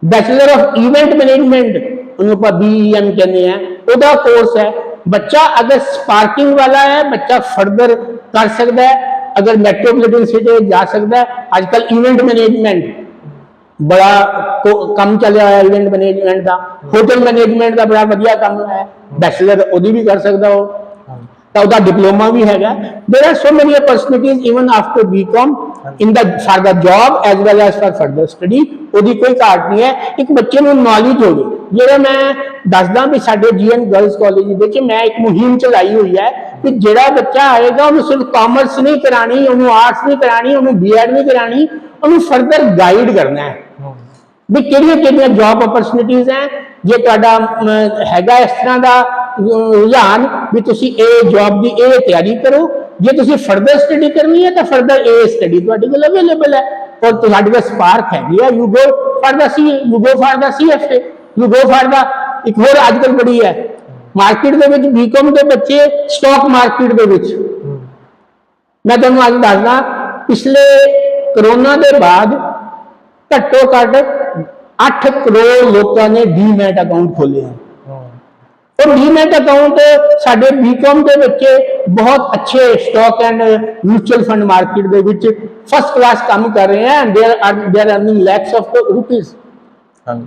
Speaker 1: bachelor of event management ਉਹਨੂੰ ਆਪਾਂ BEM ਕਹਿੰਦੇ ਆ ਉਹਦਾ ਕੋਰਸ ਹੈ। ਬੱਚਾ ਅਗਰ ਸਪਾਰਕਿੰਗ ਵਾਲਾ ਹੈ, ਬੱਚਾ ਫਰਦਰ ਕਰ ਸਕਦਾ ਹੈ। ਅਗਰ ਮੈਟਰੋਪੋਲੀਟਨ ਸਿਟੀ ਜਾ ਸਕਦਾ ਹੈ ਅੱਜ ਕੱਲ ਇਵੈਂਟ ਮੈਨੇਜਮੈਂਟ ਬੜਾ ਕੋ- ਕੰਮ ਚੱਲਿਆ ਹੋਇਆ ਇਵੈਂਟ ਮੈਨੇਜਮੈਂਟ ਦਾ ਹੋਟਲ ਮੈਨੇਜਮੈਂਟ ਦਾ ਬੜਾ ਵਧੀਆ ਕੰਮ ਹੈ ਬੈਚਲਰ ਉਹਦੀ ਵੀ ਕਰ ਸਕਦਾ ਉਹ ਤਾਂ ਉਹਦਾ ਡਿਪਲੋਮਾ ਵੀ ਹੈਗਾ there are so many opportunities even after bcom in the for the job as well as for further study ਉਹਦੀ ਕੋਈ ਘਾਟ ਨਹੀਂ ਹੈ ਇੱਕ ਬੱਚੇ ਨੂੰ ਨੌਲੇਜ ਹੋਵੇ ਜਿਹੜਾ ਮੈਂ ਦੱਸਦਾ ਵੀ ਸਾਡੇ ਜੀਐਨ ਗਰਲਸ ਕਾਲਜ ਵਿੱਚ ਮੈਂ ਇੱਕ ਮੁਹਿੰਮ ਚਲਾਈ ਹੋਈ ਹੈ ਕਿ ਜਿਹੜਾ ਬੱਚਾ ਆਏਗਾ, ਉਹਨੂੰ ਸਿਰਫ ਕਾਮਰਸ ਨਹੀਂ ਕਰਾਣੀ, ਉਹਨੂੰ ਆਰਟਸ ਨਹੀਂ ਕਰਾਣੀ, ਉਹਨੂੰ ਬੀਐਡ ਨਹੀਂ ਕਰਾਣੀ, ਉਹਨੂੰ ਫਰਦਰ ਗਾਈਡ ਕਰਨਾ ਹੈ। ਵੀ ਕਿਹੜੀਆਂ ਕਿਹੜੀਆਂ ਜੌਬ ਓਪਰਚੁਨਿਟੀਆਂ ਹੈ? ਜੇ ਤੁਹਾਡਾ ਹੈਗਾ ਇਸ ਤਰ੍ਹਾਂ ਦਾ ਰੁਝਾਨ, ਵੀ ਤੁਸੀਂ ਇਹ ਜੌਬ ਦੀ ਇਹ ਤਿਆਰੀ ਕਰੋ। ਜੇ ਤੁਸੀਂ ਫਰਦਰ ਸਟੱਡੀ ਕਰਨੀ ਹੈ, ਤਾਂ ਫਰਦਰ ਇਹ ਸਟੱਡੀ ਤੁਹਾਡੇ ਕੋਲ ਅਵੇਲੇਬਲ ਹੈ। ਔਰ ਤੁਹਾਡੇ ਕੋਲ ਸਪਾਰਕ ਹੈਗੀ ਹੈ you go for the C you go for the CFA you go for the ਇੱਕ ਹੋਰ ਅੱਜ ਕੱਲ੍ਹ ਬੜੀ ਹੈ ਮਾਰਕੀਟ ਦੇ ਵਿੱਚ ਬੀਕਾਮ ਦੇ ਬੱਚੇ ਸਟਾਕ ਮਾਰਕੀਟ ਦੇ ਵਿੱਚ। ਮੈਂ ਤੁਹਾਨੂੰ ਅੱਜ ਦੱਸਦਾ, ਪਿਛਲੇ ਕਰੋਨਾ ਦੇ ਬਾਅਦ ਘੱਟੋ ਘੱਟ 8 ਕਰੋੜ ਲੋਕਾਂ ਨੇ ਡੀਮੈਟ ਅਕਾਊਂਟ ਖੋਲੇ ਹਨ ਉਹ ਡੀਮੈਟ ਅਕਾਊਂਟ ਸਾਡੇ ਬੀਕਾਮ ਦੇ ਬੱਚੇ ਬਹੁਤ ਅੱਛੇ stock and mutual fund market ਦੇ ਵਿੱਚ ਫਸਟ ਕਲਾਸ ਕੰਮ ਕਰ ਰਹੇ ਹਨ they are they are earning lacks of
Speaker 2: ਹਾਂਜੀ।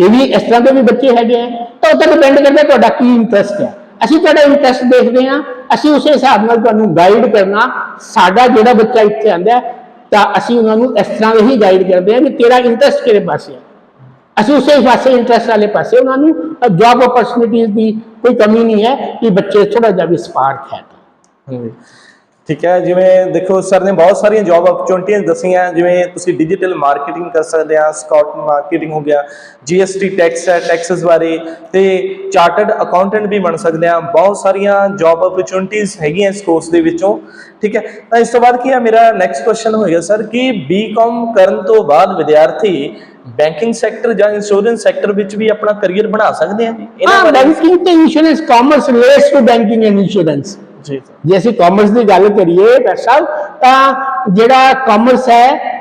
Speaker 1: ਇਹ ਵੀ ਇਸ ਤਰ੍ਹਾਂ ਦੇ ਵੀ ਬੱਚੇ ਹੈਗੇ ਆ, ਤਾਂ ਉਹ ਤਾਂ ਡਿਪੈਂਡ ਕਰਦਾ ਤੁਹਾਡਾ ਕੀ ਇੰਟਰਸਟ ਹੈ ਅਸੀਂ ਤੁਹਾਡਾ ਇੰਟਰਸਟ ਦੇਖਦੇ ਹਾਂ, ਅਸੀਂ ਉਸੇ ਹਿਸਾਬ ਨਾਲ ਤੁਹਾਨੂੰ ਗਾਈਡ ਕਰਨਾ, ਸਾਡਾ ਜਿਹੜਾ ਬੱਚਾ ਇੱਥੇ ਆਂਦਾ ਤਾਂ ਅਸੀਂ ਉਹਨਾਂ ਨੂੰ ਇਸ ਤਰ੍ਹਾਂ ਦੇ ਹੀ ਗਾਈਡ ਕਰਦੇ ਹਾਂ ਵੀ ਤੇਰਾ ਇੰਟਰਸਟ ਕਿਹੜੇ ਪਾਸੇ ਹੈ ਅਸੀਂ ਉਸੇ ਪਾਸੇ ਇੰਟਰਸਟ ਵਾਲੇ ਪਾਸੇ ਉਹਨਾਂ ਨੂੰ ਜੌਬ ਓਪਰਚੁਨਿਟੀਜ਼ ਦੀ ਕੋਈ ਕਮੀ ਨਹੀਂ ਹੈ ਕਿ ਬੱਚੇ ਥੋੜਾ ਜਿਹਾ ਵੀ ਸਪਾਰਕ ਹੈ।
Speaker 2: ਠੀਕ ਹੈ ਜਿਵੇਂ ਦੇਖੋ ਸਰ ਨੇ ਬਹੁਤ ਸਾਰੀਆਂ ਜੌਬ ਓਪਰਚੁਨਿਟੀਆਂ ਦੱਸੀਆਂ ਜਿਵੇਂ ਤੁਸੀਂ ਡਿਜੀਟਲ ਮਾਰਕੀਟਿੰਗ ਕਰ ਸਕਦੇ ਆ ਸਕਾਊਟ ਮਾਰਕੀਟਿੰਗ ਹੋ ਗਿਆ ਜੀਐਸਟੀ ਟੈਕਸ ਹੈ ਟੈਕਸਸ ਬਾਰੇ ਤੇ ਚਾਰਟਰਡ ਅਕਾਊਂਟੈਂਟ ਵੀ ਬਣ ਸਕਦੇ ਆ ਬਹੁਤ ਸਾਰੀਆਂ ਜੌਬ ਓਪਰਚੁਨਿਟੀਆਂ ਹੈਗੀਆਂ ਇਸ ਕੋਰਸ ਦੇ ਵਿੱਚੋਂ ਠੀਕ ਹੈ। ਤਾਂ ਇਸ ਤੋਂ ਬਾਅਦ ਕੀ ਹੈ ਮੇਰਾ ਨੈਕਸਟ ਕੁਐਸਚਨ ਹੋਏਗਾ ਸਰ ਕਿ ਬੀਕਾਮ ਕਰਨ ਤੋਂ ਬਾਅਦ ਵਿਦਿਆਰਥੀ ਬੈਂਕਿੰਗ ਸੈਕਟਰ ਜਾਂ ਇੰਸ਼ੋਰੈਂਸ ਸੈਕਟਰ ਵਿੱਚ ਵੀ ਆਪਣਾ ਕੈਰੀਅਰ ਬਣਾ ਸਕਦੇ ਆ? ਬਾਰੇ
Speaker 1: ਬੈਂਕਿੰਗ ਤੇ insurance commerce relates to banking and insurance
Speaker 2: ਜੀ
Speaker 1: ਅਸੀਂ ਕਾਮਰਸ ਦੀ ਗੱਲ ਕਰੀਏ ਡਾਕਟਰ ਸਾਹਿਬ ਤਾਂ ਜਿਹੜਾ ਕਾਮਰਸ ਹੈ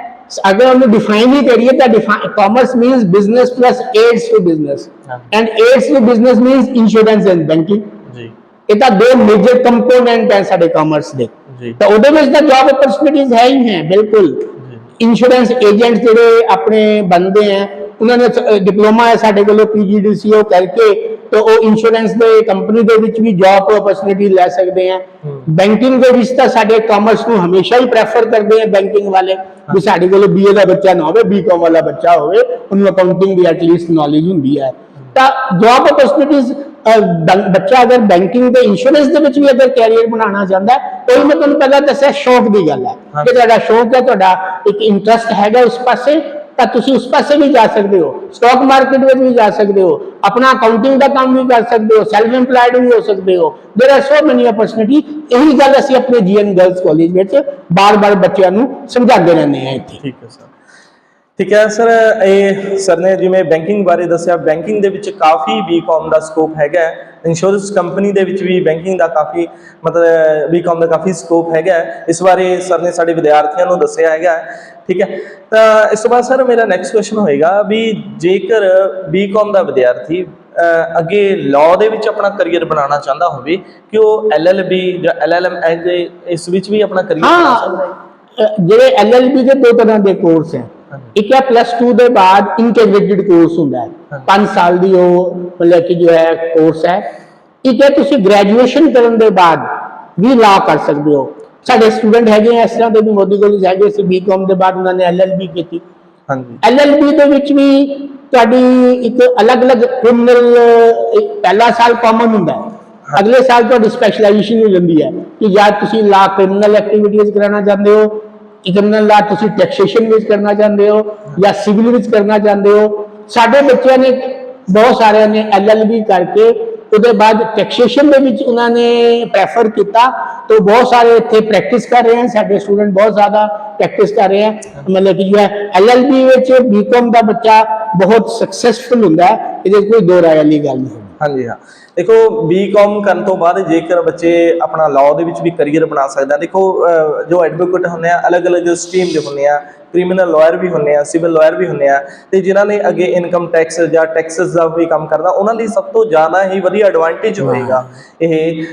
Speaker 1: ਅਗਰ ਉਹਨੂੰ ਡਿਫਾਈਨ ਹੀ ਕਰੀਏ ਤਾਂ commerce means business plus aids to
Speaker 2: business.
Speaker 1: And aids to business means insurance and banking
Speaker 2: ਜੀ।
Speaker 1: ਇਹ ਤਾਂ ਦੋ ਮੇਜਰ ਕੰਪੋਨੈਂਟ ਹੈ ਸਾਡੇ ਕਾਮਰਸ ਦੇ। ਤਾਂ ਉਹਦੇ ਵਿੱਚ ਤਾਂ ਜੌਬ ਓਪਰਚੁਨਿਟੀਜ਼ ਹੈ ਹੀ ਹੈ ਬਿਲਕੁਲ। ਇੰਸ਼ੋਰੈਂਸ ਏਜੰਟ ਜਿਹੜੇ ਆਪਣੇ ਬੰਦੇ ਹੈ ਉਹਨਾਂ ਨੇ ਡਿਪਲੋਮਾ ਹੈ ਸਾਡੇ ਕੋਲੋਂ ਪੀਜੀਡੀਸੀਓ ਕਰਕੇ ਤੇ ਉਹ ਇੰਸ਼ੋਰੈਂਸ ਦੇ ਕੰਪਨੀ ਦੇ ਵਿੱਚ ਵੀ ਜੌਬ ਓਪਰਚੁਨਿਟੀ ਲੈ ਸਕਦੇ ਆ। ਬੈਂਕਿੰਗ ਦੇ ਵਿੱਚ ਤਾਂ ਸਾਡੇ ਕਾਮਰਸ ਨੂੰ ਹਮੇਸ਼ਾ ਹੀ ਪ੍ਰੈਫਰ ਕਰਦੇ ਆ ਬੈਂਕਿੰਗ ਵਾਲੇ। ਵੀ ਸਾਡੇ ਕੋਲ ਬੀਏ ਦਾ ਬੱਚਾ ਨਾ ਹੋਵੇ ਬੀਕਾਮ ਵਾਲਾ ਬੱਚਾ ਹੋਵੇ ਉਹਨੂੰ ਅਕਾਊਂਟਿੰਗ ਦੀ ਐਟਲੀਸਟ ਨੌਲੇਜ ਹੁੰਦੀ ਹੈ। ਤਾਂ ਜੌਬ ਓਪਰਚੁਨਿਟੀਜ਼ ਬੱਚਾ ਅਗਰ ਬੈਂਕਿੰਗ ਤੇ ਇੰਸ਼ੋਰੈਂਸ ਦੇ ਵਿੱਚ ਵੀ ਅਗਰ ਕੈਰੀਅਰ ਬਣਾਉਣਾ ਚਾਹੁੰਦਾ ਹੈ ਉਹ ਮੈਂ ਤੁਹਾਨੂੰ ਪਹਿਲਾਂ ਦੱਸਿਆ ਸ਼ੌਕ ਦੀ ਗੱਲ ਹੈ
Speaker 2: ਹਾਂ।
Speaker 1: ਕਿ ਤੁਹਾਡਾ ਸ਼ੌਕ ਹੈ ਤੁਹਾਡਾ ਇੱਕ ਇੰਟਰਸਟ ਹੈਗਾ ਉਸ ਪਾਸੇ ਤਾਂ ਤੁਸੀਂ ਉਸ ਪਾਸੇ ਵੀ ਜਾ ਸਕਦੇ ਹੋ ਸਟਾਕ ਮਾਰਕੀਟ ਵਿੱਚ ਵੀ ਜਾ ਸਕਦੇ ਹੋ ਆਪਣਾ ਅਕਾਊਂਟਿੰਗ ਦਾ ਕੰਮ ਵੀ ਕਰ ਸਕਦੇ ਹੋ ਸੈਲਫ ਏਮਪਲਾਈਡ ਵੀ ਹੋ ਸਕਦੇ ਹੋ देयर आर ਸੋ ਮੈਨੀ ਓਪਰਚੁਨਿਟੀ ਇਹੀ ਗੱਲ ਅਸੀਂ ਆਪਣੇ ਜੀਐਨ ਗਰਲਸ ਕਾਲਜ ਵਿੱਚ ਬਾਰ-ਬਾਰ ਬੱਚਿਆਂ ਨੂੰ ਸਮਝਾਉਂਦੇ ਰਹਿੰਦੇ ਹਾਂ ਇੱਥੇ
Speaker 2: ਠੀਕ ਹੈ ਸਰ ਠੀਕ ਹੈ ਸਰ ਇਹ ਸਰ ਨੇ ਜਿਵੇਂ ਬੈਂਕਿੰਗ ਬਾਰੇ ਦੱਸਿਆ ਬੈਂਕਿੰਗ ਦੇ ਵਿੱਚ ਕਾਫੀ ਬੀਕਾਮ ਦਾ ਸਕੋਪ ਹੈਗਾ ਇੰਸ਼ੋਰੈਂਸ ਕੰਪਨੀ ਦੇ ਵਿੱਚ ਵੀ ਬੈਂਕਿੰਗ ਦਾ ਕਾਫੀ ਮਤਲਬ ਬੀਕਾਮ ਦਾ ਕਾਫੀ ਸਕੋਪ ਹੈਗਾ। ਇਸ ਬਾਰੇ ਸਰ ਨੇ ਸਾਡੇ ਵਿਦਿਆਰਥੀਆਂ ਨੂੰ ਦੱਸਿਆ ਹੈਗਾ। ਠੀਕ ਹੈ ਤਾਂ ਇਸ ਤੋਂ ਬਾਅਦ ਸਰ ਮੇਰਾ ਨੈਕਸਟ ਕੁਐਸਚਨ ਹੋਏਗਾ ਵੀ ਜੇਕਰ ਬੀਕਾਮ ਦਾ ਵਿਦਿਆਰਥੀ ਅੱਗੇ ਲਾਅ ਦੇ ਵਿੱਚ ਆਪਣਾ ਕੈਰੀਅਰ ਬਣਾਉਣਾ ਚਾਹੁੰਦਾ ਹੋਵੇ ਕਿ ਉਹ ਐਲਐਲਬੀ ਜਾਂ ਐਲਐਲਐਮ ਇਸ ਵਿੱਚ ਵੀ ਆਪਣਾ ਕੈਰੀਅਰ ਬਣਾ ਸਕਦਾ ਹੈ
Speaker 1: ਜਿਹੜੇ ਐਲਐਲਬੀ ਦੇ ਦੋ ਤਰ੍ਹਾਂ ਦੇ ਕੋਰਸ ਹੈ ਇੱਕ ਹੈ ਪਲੱਸ 2 ਦੇ ਬਾਅਦ ਇੰਟੀਗ੍ਰੇਟਿਡ ਕੋਰਸ ਹੁੰਦਾ ਹੈ। 5 ਸਾਲ ਦੀ ਉਹ ਮਤਲਬ ਕਿ ਜੋ ਹੈ ਕੋਰਸ ਹੈ। ਇੱਕ ਹੈ ਤੁਸੀਂ ਗ੍ਰੈਜੂਏਸ਼ਨ ਕਰਨ ਦੇ ਬਾਅਦ ਵੀ ਲਾ ਕਰ ਸਕਦੇ ਹੋ। ਸਾਡੇ ਸਟੂਡੈਂਟ ਹੈਗੇ ਆ ਇਸ ਤਰ੍ਹਾਂ ਦੇ ਵੀ ਮੋਦੀ ਕਾਲਜ ਹੈਗੇ ਸੀ ਬੀਕਾਮ ਦੇ ਬਾਅਦ ਉਹਨਾਂ ਨੇ ਐਲਐਲਬੀ ਕੀਤੀ।
Speaker 2: ਹਾਂਜੀ।
Speaker 1: ਐਲਐਲਬੀ ਦੇ ਵਿੱਚ ਵੀ ਤੁਹਾਡੀ ਇੱਕ ਅਲੱਗ-ਅਲੱਗ ਕ੍ਰਿਮੀਨਲ ਪਹਿਲਾ ਸਾਲ ਕਾਮਨ ਹੁੰਦਾ ਹੈ। ਅਗਲੇ ਸਾਲ ਤੁਹਾਡੀ ਸਪੈਸ਼ਲਾਈਜੇਸ਼ਨ ਹੋ ਜਾਂਦੀ ਹੈ ਕਿ ਜਾਂ ਤੁਸੀਂ ਲਾ ਕ੍ਰਿਮੀਨਲ ਐਕਟੀਵਿਟੀਜ਼ ਕਰਾਉਣਾ ਚਾਹੁੰਦੇ ਹੋ ਕ੍ਰਿਮੀਨਲ ਲਾ ਤੁਸੀਂ ਟੈਕਸੇਸ਼ਨ ਵਿੱਚ ਕਰਨਾ ਚਾਹੁੰਦੇ ਹੋ ਜਾਂ ਸਿਵਲ ਵਿੱਚ ਕਰਨਾ ਚਾਹੁੰਦੇ ਹੋ। ਸਾਡੇ ਬੱਚਿਆਂ ਨੇ ਬਹੁਤ ਸਾਰਿਆਂ ਨੇ ਐਲਐਲਬੀ ਕਰਕੇ ਉਹਦੇ ਬਾਅਦ ਟੈਕਸੇਸ਼ਨ ਦੇ ਵਿੱਚ ਉਹਨਾਂ ਨੇ ਪ੍ਰੈਫਰ ਕੀਤਾ ਤੋਂ ਬਹੁਤ ਸਾਰੇ ਇੱਥੇ ਪ੍ਰੈਕਟਿਸ ਕਰ ਰਹੇ ਹਨ। ਸਾਡੇ ਸਟੂਡੈਂਟ ਬਹੁਤ ਜ਼ਿਆਦਾ ਪ੍ਰੈਕਟਿਸ ਕਰ ਰਹੇ ਹਨ। ਮਤਲਬ ਕਿ ਜੋ ਹੈ ਬੀ ਵਿੱਚ ਬੀਕਾਮ ਦਾ ਬੱਚਾ ਬਹੁਤ ਸਕਸੈਸਫੁਲ ਹੁੰਦਾ ਹੈ। ਇਹਦੇ ਕੋਈ ਦੋ ਰਾਏ ਵਾਲੀ ਗੱਲ ਨਹੀਂ
Speaker 2: ਹਾਂਜੀ ਹਾਂ। ਦੇਖੋ ਬੀਕਾਮ ਕਰਨ ਤੋਂ ਬਾਅਦ ਜੇਕਰ ਬੱਚੇ ਆਪਣਾ ਲਾਅ ਦੇ ਵਿੱਚ ਵੀ ਕੈਰੀਅਰ ਬਣਾ ਸਕਦੇ ਆ ਦੇਖੋ ਜੋ ਐਡਵੋਕੇਟ ਹੁੰਦੇ ਆ ਅਲੱਗ-ਅਲੱਗ ਸਟਰੀਮ ਦੇ ਹੁੰਦੇ ਆ ਕ੍ਰਿਮੀਨਲ ਲਾਇਰ ਵੀ ਹੁੰਦੇ ਆ ਸਿਵਲ ਲਾਇਰ ਵੀ ਹੁੰਦੇ ਆ ਤੇ ਜਿਨ੍ਹਾਂ ਨੇ ਅੱਗੇ ਇਨਕਮ ਟੈਕਸ ਜਾਂ ਟੈਕਸਸ ਦਾ ਵੀ ਕੰਮ ਕਰਦਾ ਉਹਨਾਂ ਲਈ ਸਭ ਤੋਂ ਜ਼ਿਆਦਾ ਹੀ ਵਧੀਆ ਐਡਵਾਂਟੇਜ ਹੋਏਗਾ ਇਹ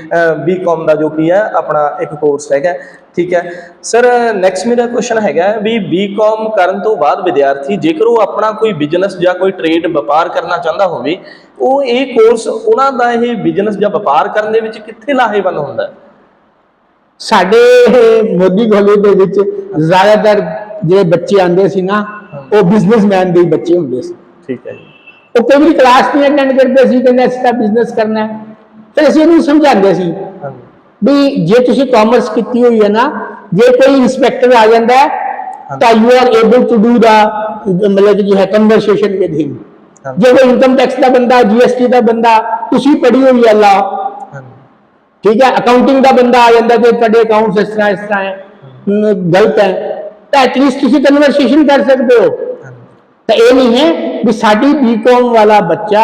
Speaker 2: ਬੀਕਾਮ ਦਾ ਜੋ ਕੀ ਹੈ ਆਪਣਾ ਇੱਕ ਕੋਰਸ ਹੈਗਾ ਠੀਕ ਹੈ। ਸਰ ਨੈਕਸਟ ਮੇਰਾ ਕੁਐਸਚਨ ਹੈਗਾ ਵੀ ਬੀਕਾਮ ਕਰਨ ਤੋਂ ਬਾਅਦ ਵਿਦਿਆਰਥੀ ਜੇਕਰ ਉਹ ਆਪਣਾ ਕੋਈ ਬਿਜ਼ਨਸ ਜਾਂ ਕੋਈ ਟ੍ਰੇਡ ਵਪਾਰ ਕਰਨਾ ਚਾਹੁੰਦਾ ਹੋਵੇ ਉਹ ਇਹ ਕੋਰਸ ਉਹਨਾਂ ਦਾ ਇਹ ਬਿਜ਼ਨਸ ਜਾਂ ਵਪਾਰ ਕਰਨ ਦੇ ਵਿੱਚ ਕਿੱਥੇ ਲਾਹੇਵੰਦ ਹੁੰਦਾ?
Speaker 1: ਸਾਡੇ ਮੋਦੀ ਕਾਲਜ ਦੇ ਵਿੱਚ ਜ਼ਿਆਦਾਤਰ ਜਿਹੜੇ ਬੱਚੇ ਆਉਂਦੇ ਸੀ ਨਾ ਉਹ ਬਿਜ਼ਨਸਮੈਨ ਦੇ ਬੱਚੇ ਹੁੰਦੇ ਸੀ।
Speaker 2: ਠੀਕ ਹੈ ਜੀ।
Speaker 1: ਉਹ ਕਈ ਵਾਰੀ ਕਲਾਸ ਨਹੀਂ ਅਟੈਂਡ ਕਰਦੇ ਸੀ ਕਹਿੰਦੇ ਅਸੀਂ ਤਾਂ ਬਿਜ਼ਨਸ ਕਰਨਾ ਹੈ। ਫਿਰ ਅਸੀਂ ਉਹਨੂੰ ਸਮਝਾਉਂਦੇ ਸੀ ਵੀ ਜੇ ਤੁਸੀਂ ਕਾਮਰਸ ਕੀਤੀ ਹੋਈ ਹੈ ਨਾ ਜੇ ਕੋਈ ਇਨਸਪੈਕਟਰ ਆ ਜਾਂਦਾ ਹੈ ਤਾਂ you are able to do the ਮਤਲਬ ਕਿ ਜੋ ਹੈ ਕਨਵਰਸੇਸ਼ਨ ਵਿਦ ਹਿਮ ਜੇ ਕੋਈ ਇਨਕਮ ਟੈਕਸ ਦਾ ਬੰਦਾ ਜੀਐਸਟੀ ਦਾ ਬੰਦਾ ਤੁਸੀਂ ਪੜ੍ਹੀ ਹੋਈ ਹੈ ਲਾ ਠੀਕ ਹੈ ਅਕਾਊਂਟਿੰਗ ਦਾ ਬੰਦਾ ਆ ਜਾਂਦਾ ਤੇ ਤੁਹਾਡੇ ਅਕਾਊਂਟਸ ਇਸ ਤਰ੍ਹਾਂ ਇਸ ਤਰ੍ਹਾਂ ਹੈ ਗਲਤ ਹੈ ਤਾਂ ਐਟਲੀਸਟ ਤੁਸੀਂ ਕਨਵਰਸੇਸ਼ਨ ਕਰ ਸਕਦੇ ਹੋ। ਤਾਂ ਇਹ ਨਹੀਂ ਹੈ ਵੀ ਸਾਡੀ ਬੀਕਾਮ ਵਾਲਾ ਬੱਚਾ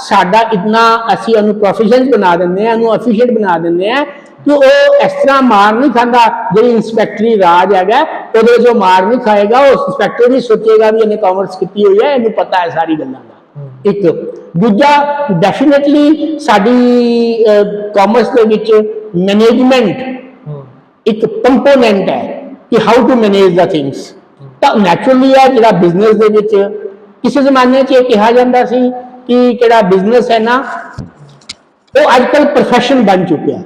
Speaker 1: ਸਾਡਾ ਇਤਨਾ ਅਸੀਂ ਉਹਨੂੰ ਪ੍ਰੋਫੈਸ਼ਨਲ ਬਣਾ ਦਿੰਦੇ ਆ ਉਹਨੂੰ ਐਫੀਸ਼ੀਐਂਟ ਬਣਾ ਦਿੰਦੇ ਆ ਕਿ ਉਹ ਇਸ ਤਰ੍ਹਾਂ ਮਾਰ ਨਹੀਂ ਖਾਂਦਾ ਜਿਹੜੀ ਇਨਸਪੈਕਟਰੀ ਰਾਜ ਹੈਗਾ ਉਹਦੇ ਜੋ ਮਾਰ ਨਹੀਂ ਖਾਏਗਾ ਉਹ ਇਨਸਪੈਕਟਰ ਵੀ ਸੋਚੇਗਾ ਵੀ ਇਹਨੇ ਕਾਮਰਸ ਕੀਤੀ ਹੋਈ ਹੈ ਇਹਨੂੰ ਪਤਾ ਹੈ ਸਾਰੀ ਗੱਲਾਂ ਇੱਕ। ਦੂਜਾ ਡੈਫੀਨਿਟਲੀ ਸਾਡੀ ਕਾਮਰਸ ਦੇ ਵਿੱਚ ਮੈਨੇਜਮੈਂਟ
Speaker 2: ਹੂੰ।
Speaker 1: ਇੱਕ ਕੰਪੋਨੈਂਟ ਹੈ ਕਿ how to manage the things ਤਾਂ ਨੈਚੁਰਲੀ ਹੈ ਜਿਹੜਾ ਬਿਜ਼ਨਸ ਦੇ ਵਿੱਚ ਕਿਸੇ ਜ਼ਮਾਨੇ 'ਚ ਇਹ ਕਿਹਾ ਜਾਂਦਾ ਸੀ ਕਿ ਕਿਹੜਾ ਬਿਜ਼ਨਸ ਹੈ ਨਾ ਉਹ ਅੱਜਕੱਲ ਪ੍ਰੋਫੈਸ਼ਨ ਬਣ ਚੁੱਕਿਆ। ਹੈ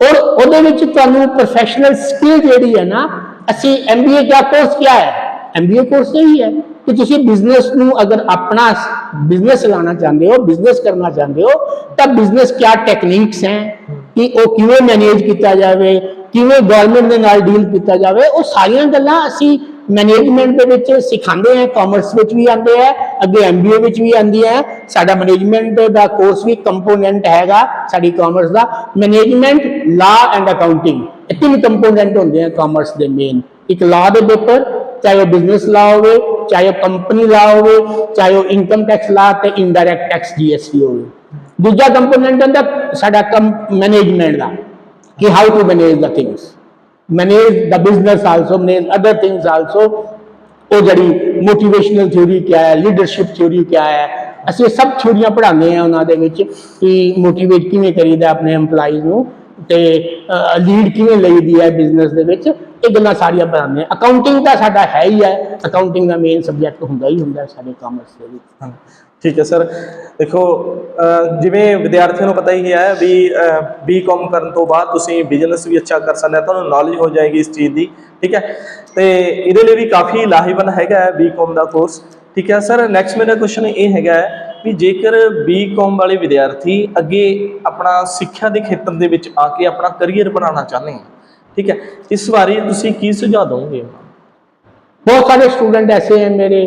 Speaker 1: ਔਰ ਉਹਦੇ ਵਿੱਚ ਤੁਹਾਨੂੰ ਪ੍ਰੋਫੈਸ਼ਨਲ ਸਕਿੱਲ ਜਿਹੜੀ ਹੈ ਨਾ ਅਸੀਂ ਐਮਬੀਏ ਦਾ ਕੋਰਸ ਕੀ ਹੈ। ਐਮਬੀਏ ਕੋਰਸ ਇਹੀ ਹੈ। ਕਿ ਤੁਸੀਂ ਬਿਜ਼ਨਸ ਨੂੰ ਅਗਰ ਆਪਣਾ ਬਿਜ਼ਨਸ ਚਲਾਉਣਾ ਚਾਹੁੰਦੇ ਹੋ ਬਿਜ਼ਨਸ ਕਰਨਾ ਚਾਹੁੰਦੇ ਹੋ, ਤਾਂ ਬਿਜ਼ਨਸ ਕਿਆ ਟੈਕਨੀਕਸ ਹੈ? ਕਿ ਉਹ ਕਿਵੇਂ ਮੈਨੇਜ ਕੀਤਾ ਜਾਵੇ, ਕਿਵੇਂ ਗਵਰਨਮੈਂਟ ਦੇ ਨਾਲ ਡੀਲ ਕੀਤਾ ਜਾਵੇ, ਉਹ ਸਾਰੀਆਂ ਗੱਲਾਂ ਅਸੀਂ ਮੈਨੇਜਮੈਂਟ ਦੇ ਵਿੱਚ ਸਿਖਾਉਂਦੇ ਹਾਂ ਕਾਮਰਸ ਵਿੱਚ ਵੀ ਆਉਂਦੇ ਆ, ਅੱਗੇ ਐਮਬੀਏ ਵਿੱਚ ਵੀ ਆਉਂਦੀ ਹੈ। ਸਾਡਾ ਮੈਨੇਜਮੈਂਟ ਦਾ ਕੋਰਸ ਵੀ ਕੰਪੋਨੈਂਟ ਹੈਗਾ ਸਾਡੀ ਕਾਮਰਸ ਦਾ। ਮੈਨੇਜਮੈਂਟ ਲਾ ਐਂਡ ਅਕਾਊਂਟਿੰਗ ਇਹ ਤਿੰਨ ਕੰਪੋਨੈਂਟ ਹੁੰਦੇ ਆ ਕਾਮਰਸ ਦੇ ਮੇਨ ਇੱਕ ਲਾ ਦੇ ਪੇਪਰ ਚਾਹੇ ਉਹ ਬਿਜ਼ਨਸ ਲਾ ਹੋਵੇ ਚਾਹੇ ਉਹ ਕੰਪਨੀ ਲਾ ਹੋਵੇ ਚਾਹੇ ਉਹ ਇਨਕਮ ਟੈਕਸ ਲਾ ਤੇ ਇਨਡਾਇਰੈਕਟ ਟੈਕਸ ਜੀਐਸਟੀ ਹੋਵੇ। ਦੂਜਾ ਕੰਪੋਨੈਂਟ ਹੁੰਦਾ ਸਾਡਾ ਮੈਨੇਜਮੈਂਟ ਦਾ, ਕਿ how to manage the things manage the business also manage other things also ਉਹ ਜਿਹੜੀ ਮੋਟੀਵੇਸ਼ਨਲ ਥਿਊਰੀ ਕਿਆ ਹੈ ਲੀਡਰਸ਼ਿਪ ਥਿਊਰੀ ਕਿਆ ਹੈ, ਅਸੀਂ ਇਹ ਸਭ ਥਿਊਰੀਆਂ ਪੜ੍ਹਾਉਂਦੇ ਆ ਉਹਨਾਂ ਦੇ ਵਿੱਚ ਕਿ ਮੋਟੀਵੇਟ ਕਿਵੇਂ ਕਰੀਦਾ ਆਪਣੇ EMPLOYEES ਨੂੰ। ਤੇ ਲੀਡ ਕਿਵੇਂ ਲਈਦੀ ਹੈ ਬਿਜ਼ਨਸ ਦੇ ਵਿੱਚ? ਇਹ ਗੱਲਾਂ ਸਾਰੀਆਂ ਪੜ੍ਹਾਉਂਦੇ ਆ ਅਕਾਊਂਟਿੰਗ ਤਾਂ ਸਾਡਾ ਹੈ ਹੀ ਹੈ। ਅਕਾਊਂਟਿੰਗ ਦਾ ਮੇਨ ਸਬਜੈਕਟ ਹੁੰਦਾ ਹੀ ਹੁੰਦਾ ਸਾਡੇ ਕਾਮਰਸ ਦੇ ਵਿੱਚ
Speaker 2: ਹਾਂ, ਠੀਕ ਹੈ ਸਰ। ਦੇਖੋ ਜਿਵੇਂ ਵਿਦਿਆਰਥੀਆਂ ਨੂੰ ਪਤਾ ਹੀ ਹੈ ਵੀ ਬੀਕਾਮ ਕਰਨ ਤੋਂ ਬਾਅਦ ਤੁਸੀਂ ਬਿਜ਼ਨਸ ਵੀ ਅੱਛਾ ਕਰ ਸਕਦੇ ਤੁਹਾਨੂੰ ਨੌਲੇਜ ਹੋ ਜਾਏਗੀ ਇਸ ਚੀਜ਼ ਦੀ ਠੀਕ ਹੈ? ਤੇ ਇਹਦੇ ਲਈ ਵੀ ਕਾਫੀ ਲਾਹੇਵੰਦ ਹੈਗਾ ਹੈ ਬੀਕਾਮ ਦਾ ਕੋਰਸ ਠੀਕ ਹੈ? ਸਰ ਨੈਕਸਟ ਮੇਰਾ ਕੁਐਸਚਨ ਇਹ ਹੈਗਾ ਵੀ ਜੇਕਰ ਬੀਕਾਮ ਵਾਲੇ ਵਿਦਿਆਰਥੀ ਅੱਗੇ ਆਪਣਾ ਸਿੱਖਿਆ ਦੇ ਖੇਤਰ ਦੇ ਵਿੱਚ ਆ ਕੇ ਆਪਣਾ ਕੈਰੀਅਰ ਬਣਾਉਣਾ ਚਾਹੁੰਦੇ ਆ, ਠੀਕ ਹੈ, ਇਸ ਬਾਰੇ ਤੁਸੀਂ ਕੀ ਸੁਝਾਅ
Speaker 1: ਦੋਗੇ? ਬਹੁਤ ਸਾਰੇ ਸਟੂਡੈਂਟ ਐਸੇ ਹਨ ਮੇਰੇ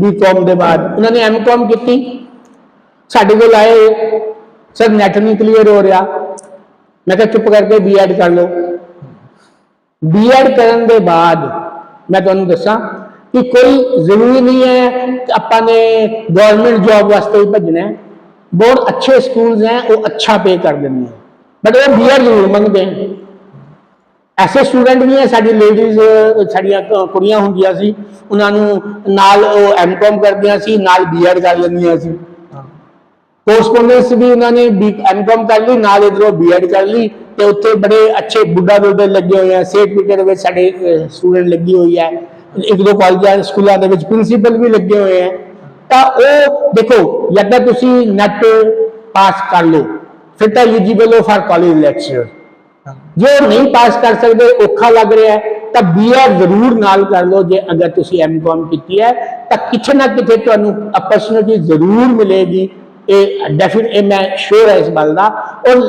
Speaker 1: ਬੀਕਾਮ ਦੇ ਬਾਅਦ, ਉਹਨਾਂ ਨੇ ਐਮਕਾਮ ਕੀਤੀ। ਸਾਡੇ ਕੋਲ ਆਏ ਸਰ ਨੈਟ ਨਹੀਂ ਕਲੀਅਰ ਹੋ ਰਿਹਾ। ਮੈਂ ਕਿਹਾ ਚੁੱਪ ਕਰਕੇ ਬੀਐਡ ਕਰ ਲਓ। ਬੀਐਡ ਕਰਨ ਦੇ ਬਾਅਦ ਮੈਂ ਤੁਹਾਨੂੰ ਦੱਸਾਂ ਕਿ ਕੋਈ ਜ਼ਰੂਰੀ ਨਹੀਂ ਹੈ ਆਪਾਂ ਨੇ ਗਵਰਨਮੈਂਟ ਜੌਬ ਵਾਸਤੇ ਹੀ ਭੱਜਣਾ ਹੈ। ਬਹੁਤ ਅੱਛੇ ਸਕੂਲਸ ਹੈ, ਉਹ ਅੱਛਾ ਪੇ ਕਰ ਦਿੰਦੇ ਬਟ ਉਹ ਬੀਆਰ ਜ਼ਰੂਰ ਮੰਗਦੇ ਹਨ ਐਸੇ ਸਟੂਡੈਂਟ ਵੀ ਹੈ, ਸਾਡੀ ਲੇਡੀਜ਼ ਸਾਡੀਆਂ ਕੁੜੀਆਂ ਹੁੰਦੀਆਂ ਸੀ, ਉਹਨਾਂ ਨੂੰ ਨਾਲ ਉਹ ਐਮਕਾਮ ਕਰਦੀਆਂ ਸੀ, ਨਾਲ ਬੀਆਰ ਕਰ ਲੈਂਦੀਆਂ ਸੀ। ਕੋਰਸਪੋਂਡੈਂਸ ਵੀ ਉਹਨਾਂ ਨੇ ਬੀ ਐਮਕਾਮ ਕਰ ਲਈ, ਨਾਲ ਇਧਰੋਂ ਬੀਐਡ ਕਰ ਲਈ, ਤੇ ਉੱਥੇ ਬੜੇ ਅੱਛੇ ਬੁੱਢਾ ਬੁੱਢੇ ਲੱਗੇ ਹੋਏ ਆ। ਸੇਟ ਵਿਕਟ ਵਿੱਚ ਸਾਡੇ ਸਟੂਡੈਂਟ ਲੱਗੀ ਹੋਈ ਹੈ। ਇੱਕ ਦੋ ਕਾਲਜਾਂ ਸਕੂਲਾਂ ਦੇ ਵਿੱਚ ਪ੍ਰਿੰਸੀਪਲ ਵੀ ਲੱਗੇ ਹੋਏ ਆ ਤਾਂ ਉਹ ਦੇਖੋ ਜਦ ਤੁਸੀਂ ਨੈਟ ਪਾਸ ਕਰ ਲਓ, ਫਿਰ ਤਾਂ ਐਲੀਜੀਬਲ ਹੋ ਫਾਰ ਕਾਲਜ ਲੈਕਚਰ ਜੇ ਨਹੀਂ ਪਾਸ ਕਰ ਸਕਦੇ, ਔਖਾ ਲੱਗ ਰਿਹਾ ਹੈ, ਤਾਂ ਬੀਐਡ ਜ਼ਰੂਰ ਨਾਲ ਕਰ ਲਓ, ਜੇ ਅਗਰ ਤੁਸੀਂ ਐਮਕਾਮ ਕੀਤੀ ਹੈ, ਤਾਂ ਕਿਤੇ ਨਾ ਕਿਤੇ ਤੁਹਾਨੂੰ ਅਪਰਚੂਨਿਟੀ ਜ਼ਰੂਰ ਮਿਲੇਗੀ। ਇਹ ਡੈਫੀਨਿਟ ਮੈਂ ਸ਼ੋਰ ਹੈ ਇਸ ਗੱਲ ਦਾ। ਔਰ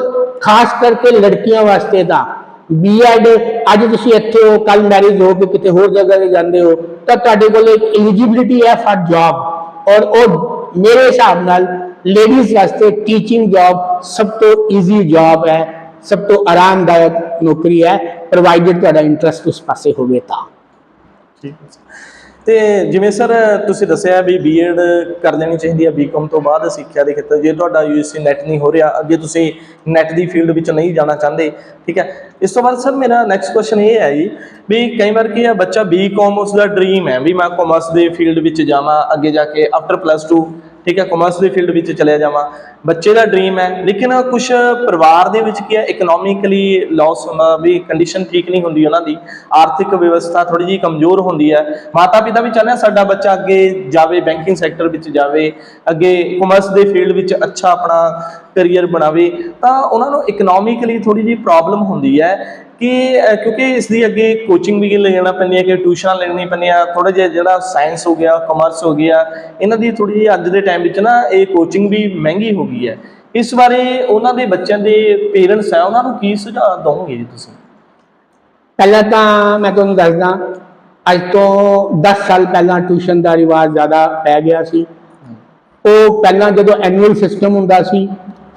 Speaker 1: ਖਾਸ ਕਰਕੇ ਲੜਕੀਆਂ ਵਾਸਤੇ ਤਾਂ ਬੀਐਡ ਅੱਜ ਤੁਸੀਂ ਇੱਥੇ ਹੋ ਕੱਲ ਮੈਰਿਜ ਹੋ ਕੇ ਕਿਤੇ ਹੋਰ ਜਗ੍ਹਾ ਤੇ ਜਾਂਦੇ ਹੋ, ਤਾਂ ਤੁਹਾਡੇ ਕੋਲ ਇੱਕ ਐਲੀਜੀਬਿਲਿਟੀ ਹੈ ਫਾਰ ਜੌਬ ਔਰ ਉਹ ਮੇਰੇ ਹਿਸਾਬ ਨਾਲ ਲੇਡੀਜ਼ ਵਾਸਤੇ ਟੀਚਿੰਗ ਜੌਬ ਸਭ ਤੋਂ ਈਜ਼ੀ ਜੌਬ ਹੈ, ਸਭ ਤੋਂ ਆਰਾਮਦਾਇਕ ਨੌਕਰੀ ਹੈ ਪ੍ਰੋਵਾਈਡਡ ਤੁਹਾਡਾ ਇੰਟਰਸਟ ਉਸ ਪਾਸੇ ਹੋਵੇ ਤਾਂ।
Speaker 2: ਠੀਕ ਹੈ ਤੇ ਜਿਵੇਂ ਸਰ, ਤੁਸੀਂ ਦੱਸਿਆ ਵੀ ਬੀਐਡ ਕਰ ਲੈਣੀ ਚਾਹੀਦੀ ਹੈ ਬੀਕਾਮ ਤੋਂ ਬਾਅਦ ਸਿੱਖਿਆ ਦੇ ਖੇਤਰ, ਜੇ ਤੁਹਾਡਾ ਯੂਐਸਸੀ ਨੈਟ ਨਹੀਂ ਹੋ ਰਿਹਾ, ਅੱਗੇ ਤੁਸੀਂ ਨੈਟ ਦੀ ਫੀਲਡ ਵਿੱਚ ਨਹੀਂ ਜਾਣਾ ਚਾਹੁੰਦੇ, ਠੀਕ ਹੈ? ਇਸ ਤੋਂ ਬਾਅਦ ਸਰ, ਮੇਰਾ ਨੈਕਸਟ ਕੁਐਸਚਨ ਇਹ ਹੈ ਜੀ, ਵੀ ਕਈ ਵਾਰ ਕੀ ਹੈ ਬੱਚਾ ਬੀਕਾਮ ਉਸ ਦਾ ਡ੍ਰੀਮ ਹੈ, ਵੀ ਮੈਂ ਕਾਮਰਸ ਦੇ ਫੀਲਡ ਵਿੱਚ ਜਾਵਾਂ, ਅੱਗੇ ਜਾ ਕੇ ਆਫਟਰ ਪਲੱਸ 2 ਠੀਕ ਹੈ ਕਾਮਰਸ ਦੇ ਫੀਲਡ ਵਿੱਚ ਚਲਿਆ ਜਾਵਾਂ। ਬੱਚੇ ਦਾ ਡ੍ਰੀਮ ਹੈ, ਲੇਕਿਨ ਕੁਝ ਪਰਿਵਾਰ ਦੇ ਵਿੱਚ ਕੀ ਹੈ ਇਕਨੋਮਿਕਲੀ ਲਾਸ ਹੁੰਦਾ, ਵੀ ਕੰਡੀਸ਼ਨ ਠੀਕ ਨਹੀਂ ਹੁੰਦੀ ਉਹਨਾਂ ਦੀ, ਆਰਥਿਕ ਵਿਵਸਥਾ ਥੋੜੀ ਜਿਹੀ ਕਮਜ਼ੋਰ ਹੁੰਦੀ ਹੈ। ਮਾਤਾ ਪਿਤਾ ਵੀ ਚਾਹੁੰਦੇ ਸਾਡਾ ਬੱਚਾ ਅੱਗੇ ਜਾਵੇ ਬੈਂਕਿੰਗ ਸੈਕਟਰ ਵਿੱਚ ਜਾਵੇ, ਅੱਗੇ ਕਾਮਰਸ ਦੇ ਫੀਲਡ ਵਿੱਚ ਅੱਛਾ ਆਪਣਾ ਕੈਰੀਅਰ ਬਣਾਵੇ, ਤਾਂ ਉਹਨਾਂ ਨੂੰ ਇਕਨੋਮਿਕਲੀ ਥੋੜੀ ਜਿਹੀ ਪ੍ਰੋਬਲਮ ਹੁੰਦੀ ਹੈ। ਕਿ ਕਿਉਂਕਿ ਇਸ ਦੀ ਅੱਗੇ ਕੋਚਿੰਗ ਵੀ ਲੈਣਾ ਪੈਂਦੀ ਹੈ ਕਿ ਟਿਊਸ਼ਨਾਂ ਲੈਣੀ ਪੈਂਦੀਆਂ ਥੋੜਾ ਜਿਹਾ ਜਿਹੜਾ ਸਾਇੰਸ ਹੋ ਗਿਆ ਕਾਮਰਸ ਹੋ ਗਿਆ, ਇਹਨਾਂ ਦੀ ਥੋੜੀ ਜਿਹੀ ਅੱਜ ਦੇ ਟਾਈਮ ਵਿੱਚ ਨਾ ਇਹ ਕੋਚਿੰਗ ਵੀ ਮਹਿੰਗੀ ਹੋ ਗਈ ਹੈ। ਇਸ ਬਾਰੇ ਉਹਨਾਂ ਦੇ ਬੱਚਿਆਂ ਦੇ ਪੇਰੈਂਟਸ ਆ, ਉਹਨਾਂ ਨੂੰ ਕੀ ਸੁਝਾਅ ਦਵੋਗੇ ਜੀ ਤੁਸੀਂ?
Speaker 1: ਪਹਿਲਾਂ ਤਾਂ ਮੈਂ ਤੁਹਾਨੂੰ ਦੱਸਦਾ, ਅੱਜ ਤੋਂ 10 ਸਾਲ ਪਹਿਲਾਂ ਟਿਊਸ਼ਨ ਦਾ ਰਿਵਾਜ ਜ਼ਿਆਦਾ ਪੈ ਗਿਆ ਸੀ। ਉਹ ਪਹਿਲਾਂ ਜਦੋਂ ਐਨੂਅਲ ਸਿਸਟਮ ਹੁੰਦਾ ਸੀ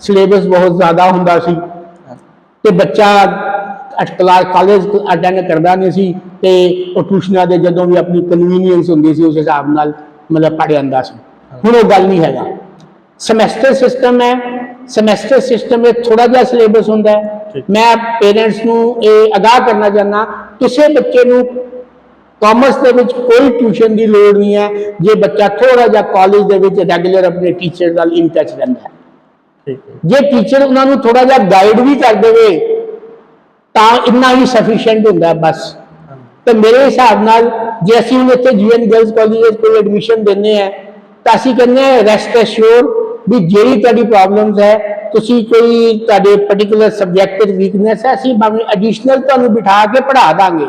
Speaker 1: ਸਿਲੇਬਸ ਬਹੁਤ ਜ਼ਿਆਦਾ ਹੁੰਦਾ ਸੀ। ਤੇ ਬੱਚਾ ਕਲਾਸ ਕਾਲਜ ਅਟੈਂਡ ਕਰਦਾ ਨਹੀਂ ਸੀ ਤੇ ਉਹ ਟਿਊਸ਼ਨਾਂ ਦੇ ਜਦੋਂ ਵੀ ਆਪਣੀ ਕਨਵੀਨੀਅੰਸ ਹੁੰਦੀ ਸੀ ਉਸ ਹਿਸਾਬ ਨਾਲ ਮਤਲਬ ਪੜ੍ਹ ਜਾਂਦਾ ਸੀ। ਹੁਣ ਉਹ ਗੱਲ ਨਹੀਂ ਹੈਗਾ। ਸਮੈਸਟਰ ਸਿਸਟਮ ਹੈ। ਸਮੈਸਟਰ ਸਿਸਟਮ ਵਿੱਚ ਥੋੜਾ ਜਿਹਾ ਸਿਲੇਬਸ ਹੁੰਦਾ ਹੈ। ਮੈਂ ਪੇਰੈਂਟਸ ਨੂੰ ਇਹ ਅਗਾਹ ਕਰਨਾ ਚਾਹੁੰਦਾ ਕਿਸੇ ਬੱਚੇ ਨੂੰ ਕਾਮਰਸ ਦੇ ਵਿੱਚ ਕੋਈ ਟਿਊਸ਼ਨ ਦੀ ਲੋੜ ਨਹੀਂ ਹੈ ਜੇ ਬੱਚਾ ਥੋੜਾ ਜਿਹਾ ਕਾਲਜ ਦੇ ਵਿੱਚ ਰੈਗੂਲਰ ਆਪਣੇ ਟੀਚਰ ਨਾਲ ਇਨ ਟੱਚ ਰਹਿੰਦਾ ਹੈ। ਜੇ ਟੀਚਰ ਉਹਨਾਂ ਨੂੰ ਥੋੜਾ ਜਿਹਾ ਗਾਈਡ ਵੀ ਕਰ ਦੇਵੇ ਤਾਂ ਇੰਨਾ ਹੀ ਸਫੀਸ਼ੀਐਂਟ ਹੁੰਦਾ ਬਸ। ਤੇ ਮੇਰੇ ਹਿਸਾਬ ਨਾਲ ਜੇ ਅਸੀਂ ਹੁਣ ਇੱਥੇ ਜੀਐਨ ਗਰਲਸ ਕਾਲਜ ਵਿੱਚ ਕੋਈ ਐਡਮਿਸ਼ਨ ਦਿੰਨੇ ਆ ਤਾਂ ਅਸੀਂ ਕਹਿੰਦੇ ਆ ਰੈਸਟ ਅਸ਼ੋਰ ਵੀ ਜਿਹੜੀ ਤੁਹਾਡੀ ਪ੍ਰੋਬਲਮਸ ਹੈ, ਤੁਸੀਂ ਕੋਈ ਤੁਹਾਡੇ ਪਾਰਟਿਕੂਲਰ ਸਬਜੈਕਟ ਵਿੱਚ ਵੀਕਨੈਸ ਹੈ, ਅਸੀਂ ਭਾਵੇਂ ਐਡੀਸ਼ਨਲ ਤੁਹਾਨੂੰ ਬਿਠਾ ਕੇ ਪੜ੍ਹਾ ਦਾਂਗੇ।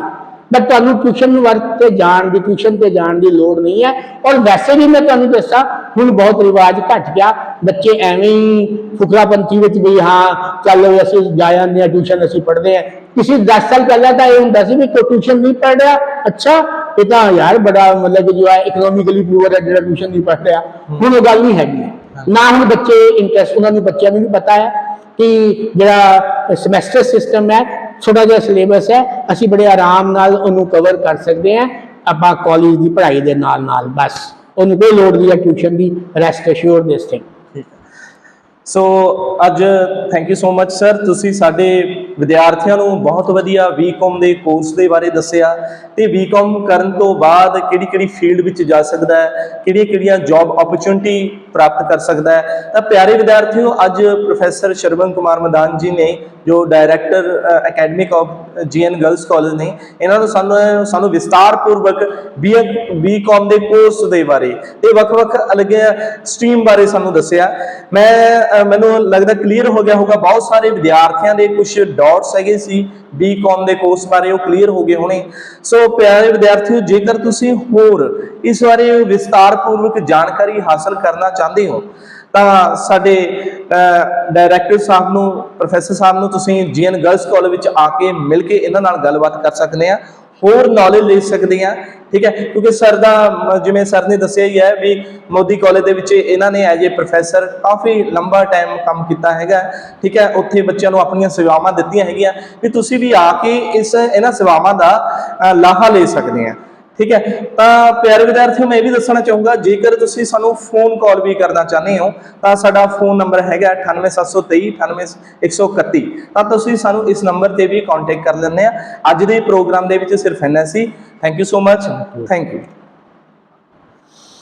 Speaker 1: ਬਟ ਤੁਹਾਨੂੰ ਟਿਊਸ਼ਨ ਵਰਕ ਤੇ ਜਾਣ ਦੀ, ਟਿਊਸ਼ਨ ਤੇ ਜਾਣ ਦੀ ਲੋੜ ਨਹੀਂ ਹੈ। ਔਰ ਵੈਸੇ ਵੀ ਮੈਂ ਤੁਹਾਨੂੰ ਦੱਸਾਂ, ਹੁਣ ਬਹੁਤ ਰਿਵਾਜ ਘਟ ਗਿਆ। ਬੱਚੇ ਐਵੇਂ ਹੀ ਫੁਕਰਾਪੰਤੀ ਵਿੱਚ ਵੀ, ਹਾਂ, ਚੱਲ ਅਸੀਂ ਜਾ ਜਾਂਦੇ ਆ ਟਿਊਸ਼ਨ ਅਸੀਂ ਪੜ੍ਹਦੇ ਆ ਕਿਸੇ 10 ਸਾਲ ਪਹਿਲਾਂ ਤਾਂ ਇਹ ਹੁੰਦਾ ਸੀ ਵੀ ਕੋਈ ਟਿਊਸ਼ਨ ਨਹੀਂ ਪੜ੍ਹ ਰਿਹਾ। ਅੱਛਾ, ਇਹ ਤਾਂ ਯਾਰ ਬੜਾ ਮਤਲਬ ਕਿ ਜੋ ਹੈ ਇਕਨੋਮਿਕਲੀ ਪੂਅਰ ਹੈ ਜਿਹੜਾ ਟਿਊਸ਼ਨ ਨਹੀਂ ਪੜ੍ਹ ਰਿਹਾ। ਹੁਣ ਉਹ ਗੱਲ ਨਹੀਂ ਹੈਗੀ। ਨਾ ਹੁਣ ਬੱਚੇ ਇੰਟਰਸਟ ਉਹਨਾਂ ਨੂੰ ਬੱਚਿਆਂ ਨੂੰ ਵੀ ਪਤਾ ਹੈ ਕਿ ਜਿਹੜਾ ਸਮੈਸਟਰ ਸਿਸਟਮ ਹੈ ਛੋਟਾ ਜਿਹਾ ਸਿਲੇਬਸ ਹੈ, ਅਸੀਂ ਬੜੇ ਆਰਾਮ ਨਾਲ ਉਹਨੂੰ ਕਵਰ ਕਰ ਸਕਦੇ ਹਾਂ, ਆਪਾਂ ਕਾਲਜ ਦੀ ਪੜ੍ਹਾਈ ਦੇ ਨਾਲ ਨਾਲ ਬਸ। ਉਹਨੂੰ ਕੋਈ ਲੋੜ ਨਹੀਂ ਹੈ tuition the rest assure
Speaker 2: this thing so ਅੱਜ thank you so much sir ਤੁਸੀਂ ਸਾਡੇ ਵਿਦਿਆਰਥੀਆਂ ਨੂੰ ਬਹੁਤ ਵਧੀਆ ਬੀਕਾਮ ਦੇ ਕੋਰਸ ਦੇ ਬਾਰੇ ਦੱਸਿਆ ਤੇ ਬੀਕਾਮ ਕਰਨ ਤੋਂ ਬਾਅਦ ਕਿਹੜੀ ਕਿਹੜੀ ਫੀਲਡ ਵਿੱਚ ਜਾ ਸਕਦਾ ਹੈ ਕਿਹੜੀਆਂ ਕਿਹੜੀਆਂ ਜੌਬ ਓਪਰਚੁਨਿਟੀ ਪ੍ਰਾਪਤ ਕਰ ਸਕਦਾ ਹੈ, ਤਾਂ ਪਿਆਰੇ ਵਿਦਿਆਰਥੀਓ, ਅੱਜ ਪ੍ਰੋਫੈਸਰ ਸ਼ਰਵਨ ਕੁਮਾਰ ਮਦਾਨ ਜੀ ਨੇ ਜੋ director academic of GN girls college ਨੇ, ਇਹਨਾਂ ਨੂੰ ਸਾਨੂੰ ਸਾਨੂੰ ਵਿਸਤਾਰ ਪੂਰਵਕ ਬੀਕਾਮ ਦੇ ਕੋਰਸ ਦੇ ਬਾਰੇ ਤੇ ਵੱਖ-ਵੱਖ ਅਲੱਗ ਸਟਰੀਮ ਬਾਰੇ ਸਾਨੂੰ ਦੱਸਿਆ। ਮੈਂ ਮੈਨੂੰ ਲੱਗਦਾ ਕਲੀਅਰ ਹੋ ਗਿਆ ਹੋਗਾ ਬਹੁਤ ਸਾਰੇ ਵਿਦਿਆਰਥੀਆਂ ਦੇ ਕੁਝ ਡਾਊਟਸ ਹੈਗੇ ਸੀ ਬੀਕਾਮ ਦੇ ਕੋਰਸ ਬਾਰੇ, ਉਹ ਕਲੀਅਰ ਹੋ ਗਏ ਹੋਣੇ। ਸੋ ਪਿਆਰੇ ਵਿਦਿਆਰਥੀਓ, ਜੇਕਰ ਤੁਸੀਂ ਹੋਰ ਇਸ ਬਾਰੇ ਵਿਸਤਾਰ ਪੂਰਵਕ ਜਾਣਕਾਰੀ ਹਾਸਲ ਕਰਨਾ ਚਾਹੁੰਦੇ ਹੋ ਤਾਂ ਸਾਡੇ ਡਾਇਰੈਕਟਰ ਸਾਹਿਬ ਨੂੰ ਪ੍ਰੋਫੈਸਰ ਸਾਹਿਬ ਨੂੰ ਤੁਸੀਂ ਜੀਐਨ ਗਰਲਸ ਕਾਲਜ ਵਿੱਚ ਆ ਕੇ ਮਿਲ ਕੇ ਇਹਨਾਂ ਨਾਲ ਗੱਲਬਾਤ ਕਰ ਸਕਦੇ ਆ ਹੋਰ ਨੌਲੇਜ ਲੈ ਸਕਦੇ ਆ ਠੀਕ ਹੈ? ਕਿਉਂਕਿ ਸਰ ਦਾ ਜਿਵੇਂ ਸਰ ਨੇ ਦੱਸਿਆ ਹੀ ਹੈ ਵੀ ਮੋਦੀ ਕਾਲਜ ਦੇ ਵਿੱਚ ਇਹਨਾਂ ਨੇ ਐਜ ਏ ਪ੍ਰੋਫੈਸਰ ਕਾਫੀ ਲੰਬਾ ਟਾਈਮ ਕੰਮ ਕੀਤਾ ਹੈਗਾ, ਠੀਕ ਹੈ? ਉੱਥੇ ਬੱਚਿਆਂ ਨੂੰ ਆਪਣੀਆਂ ਸੇਵਾਵਾਂ ਦਿੱਤੀਆਂ ਹੈਗੀਆਂ, ਵੀ ਤੁਸੀਂ ਵੀ ਆ ਕੇ ਇਸ, ਇਹਨਾਂ ਸੇਵਾਵਾਂ ਦਾ ਲਾਹਾ ਲੈ ਸਕਦੇ ਆ ਠੀਕ ਹੈ? ਤਾਂ ਪਿਆਰੇ ਵਿਦਿਆਰਥੀਓ, ਮੈਂ ਇਹ ਵੀ ਦੱਸਣਾ ਚਾਹੂੰਗਾ, ਜੇਕਰ ਤੁਸੀਂ ਸਾਨੂੰ ਫੋਨ ਕਾਲ ਵੀ ਕਰਨਾ ਚਾਹੁੰਦੇ ਹੋ, ਤਾਂ ਸਾਡਾ ਫੋਨ ਨੰਬਰ ਹੈਗਾ 98723 98131 ਤਾਂ ਤੁਸੀਂ ਸਾਨੂੰ ਇਸ ਨੰਬਰ ਤੇ ਵੀ ਕੰਟੈਕਟ ਕਰ ਲੈਂਦੇ ਆ। ਅੱਜ ਦੇ ਪ੍ਰੋਗਰਾਮ ਦੇ ਵਿੱਚ ਸਿਰਫ ਇੰਨਾ ਸੀ। Thank you so much thank you